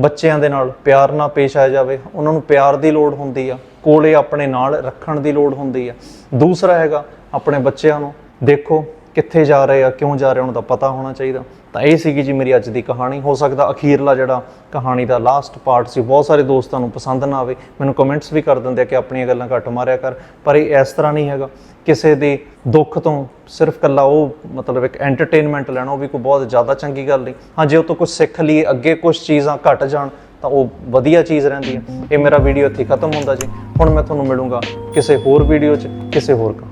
ਬੱਚਿਆਂ ਦੇ ਨਾਲ ਪਿਆਰ ਨਾਲ ਪੇਸ਼ ਆ ਜਾਵੇ, ਉਹਨਾਂ ਨੂੰ ਪਿਆਰ ਦੀ ਲੋੜ ਹੁੰਦੀ ਆ, ਕੋਲੇ ਆਪਣੇ ਨਾਲ ਰੱਖਣ ਦੀ ਲੋੜ ਹੁੰਦੀ ਆ। ਦੂਸਰਾ ਹੈਗਾ, ਆਪਣੇ ਬੱਚਿਆਂ ਨੂੰ ਦੇਖੋ ਕਿੱਥੇ ਜਾ ਰਹੇ ਆ, ਕਿਉਂ ਜਾ ਰਹੇ ਉਹਨਾਂ ਦਾ ਪਤਾ ਹੋਣਾ ਚਾਹੀਦਾ। ਤਾਂ ਇਹ ਸੀਗੀ ਜੀ ਮੇਰੀ ਅੱਜ ਦੀ ਕਹਾਣੀ। ਹੋ ਸਕਦਾ ਅਖੀਰਲਾ ਜਿਹੜਾ ਕਹਾਣੀ ਦਾ ਲਾਸਟ ਪਾਰਟ ਸੀ, ਬਹੁਤ ਸਾਰੇ ਦੋਸਤਾਂ ਨੂੰ ਪਸੰਦ ਨਾ ਆਵੇ। ਮੈਨੂੰ ਕਮੈਂਟਸ ਵੀ ਕਰ ਦਿੰਦੇ ਆ ਕਿ ਆਪਣੀਆਂ ਗੱਲਾਂ ਘੱਟ ਮਾਰਿਆ ਕਰ, ਪਰ ਇਹ ਇਸ ਤਰ੍ਹਾਂ ਨਹੀਂ ਹੈਗਾ। ਕਿਸੇ ਦੇ ਦੁੱਖ ਤੋਂ ਸਿਰਫ ਕੱਲਾ ਉਹ ਮਤਲਬ ਇੱਕ ਐਂਟਰਟੇਨਮੈਂਟ ਲੈਣਾ, ਉਹ ਵੀ ਕੋਈ ਬਹੁਤ ਜ਼ਿਆਦਾ ਚੰਗੀ ਗੱਲ ਨਹੀਂ। ਹਾਂ, ਜੇ ਉਹ ਤੋਂ ਕੁਝ ਸਿੱਖ ਲਈਏ, ਅੱਗੇ ਕੁਝ ਚੀਜ਼ਾਂ ਘਟ ਜਾਣ, ਤਾਂ ਉਹ ਵਧੀਆ ਚੀਜ਼ ਰਹਿੰਦੀ ਹੈ। ਇਹ ਮੇਰਾ ਵੀਡੀਓ ਇੱਥੇ ਖਤਮ ਹੁੰਦਾ ਜੀ। ਹੁਣ ਮੈਂ ਤੁਹਾਨੂੰ ਮਿਲੂੰਗਾ ਕਿਸੇ ਹੋਰ ਵੀਡੀਓ 'ਚ, ਕਿਸੇ ਹੋਰ ਕਹਾਣੀ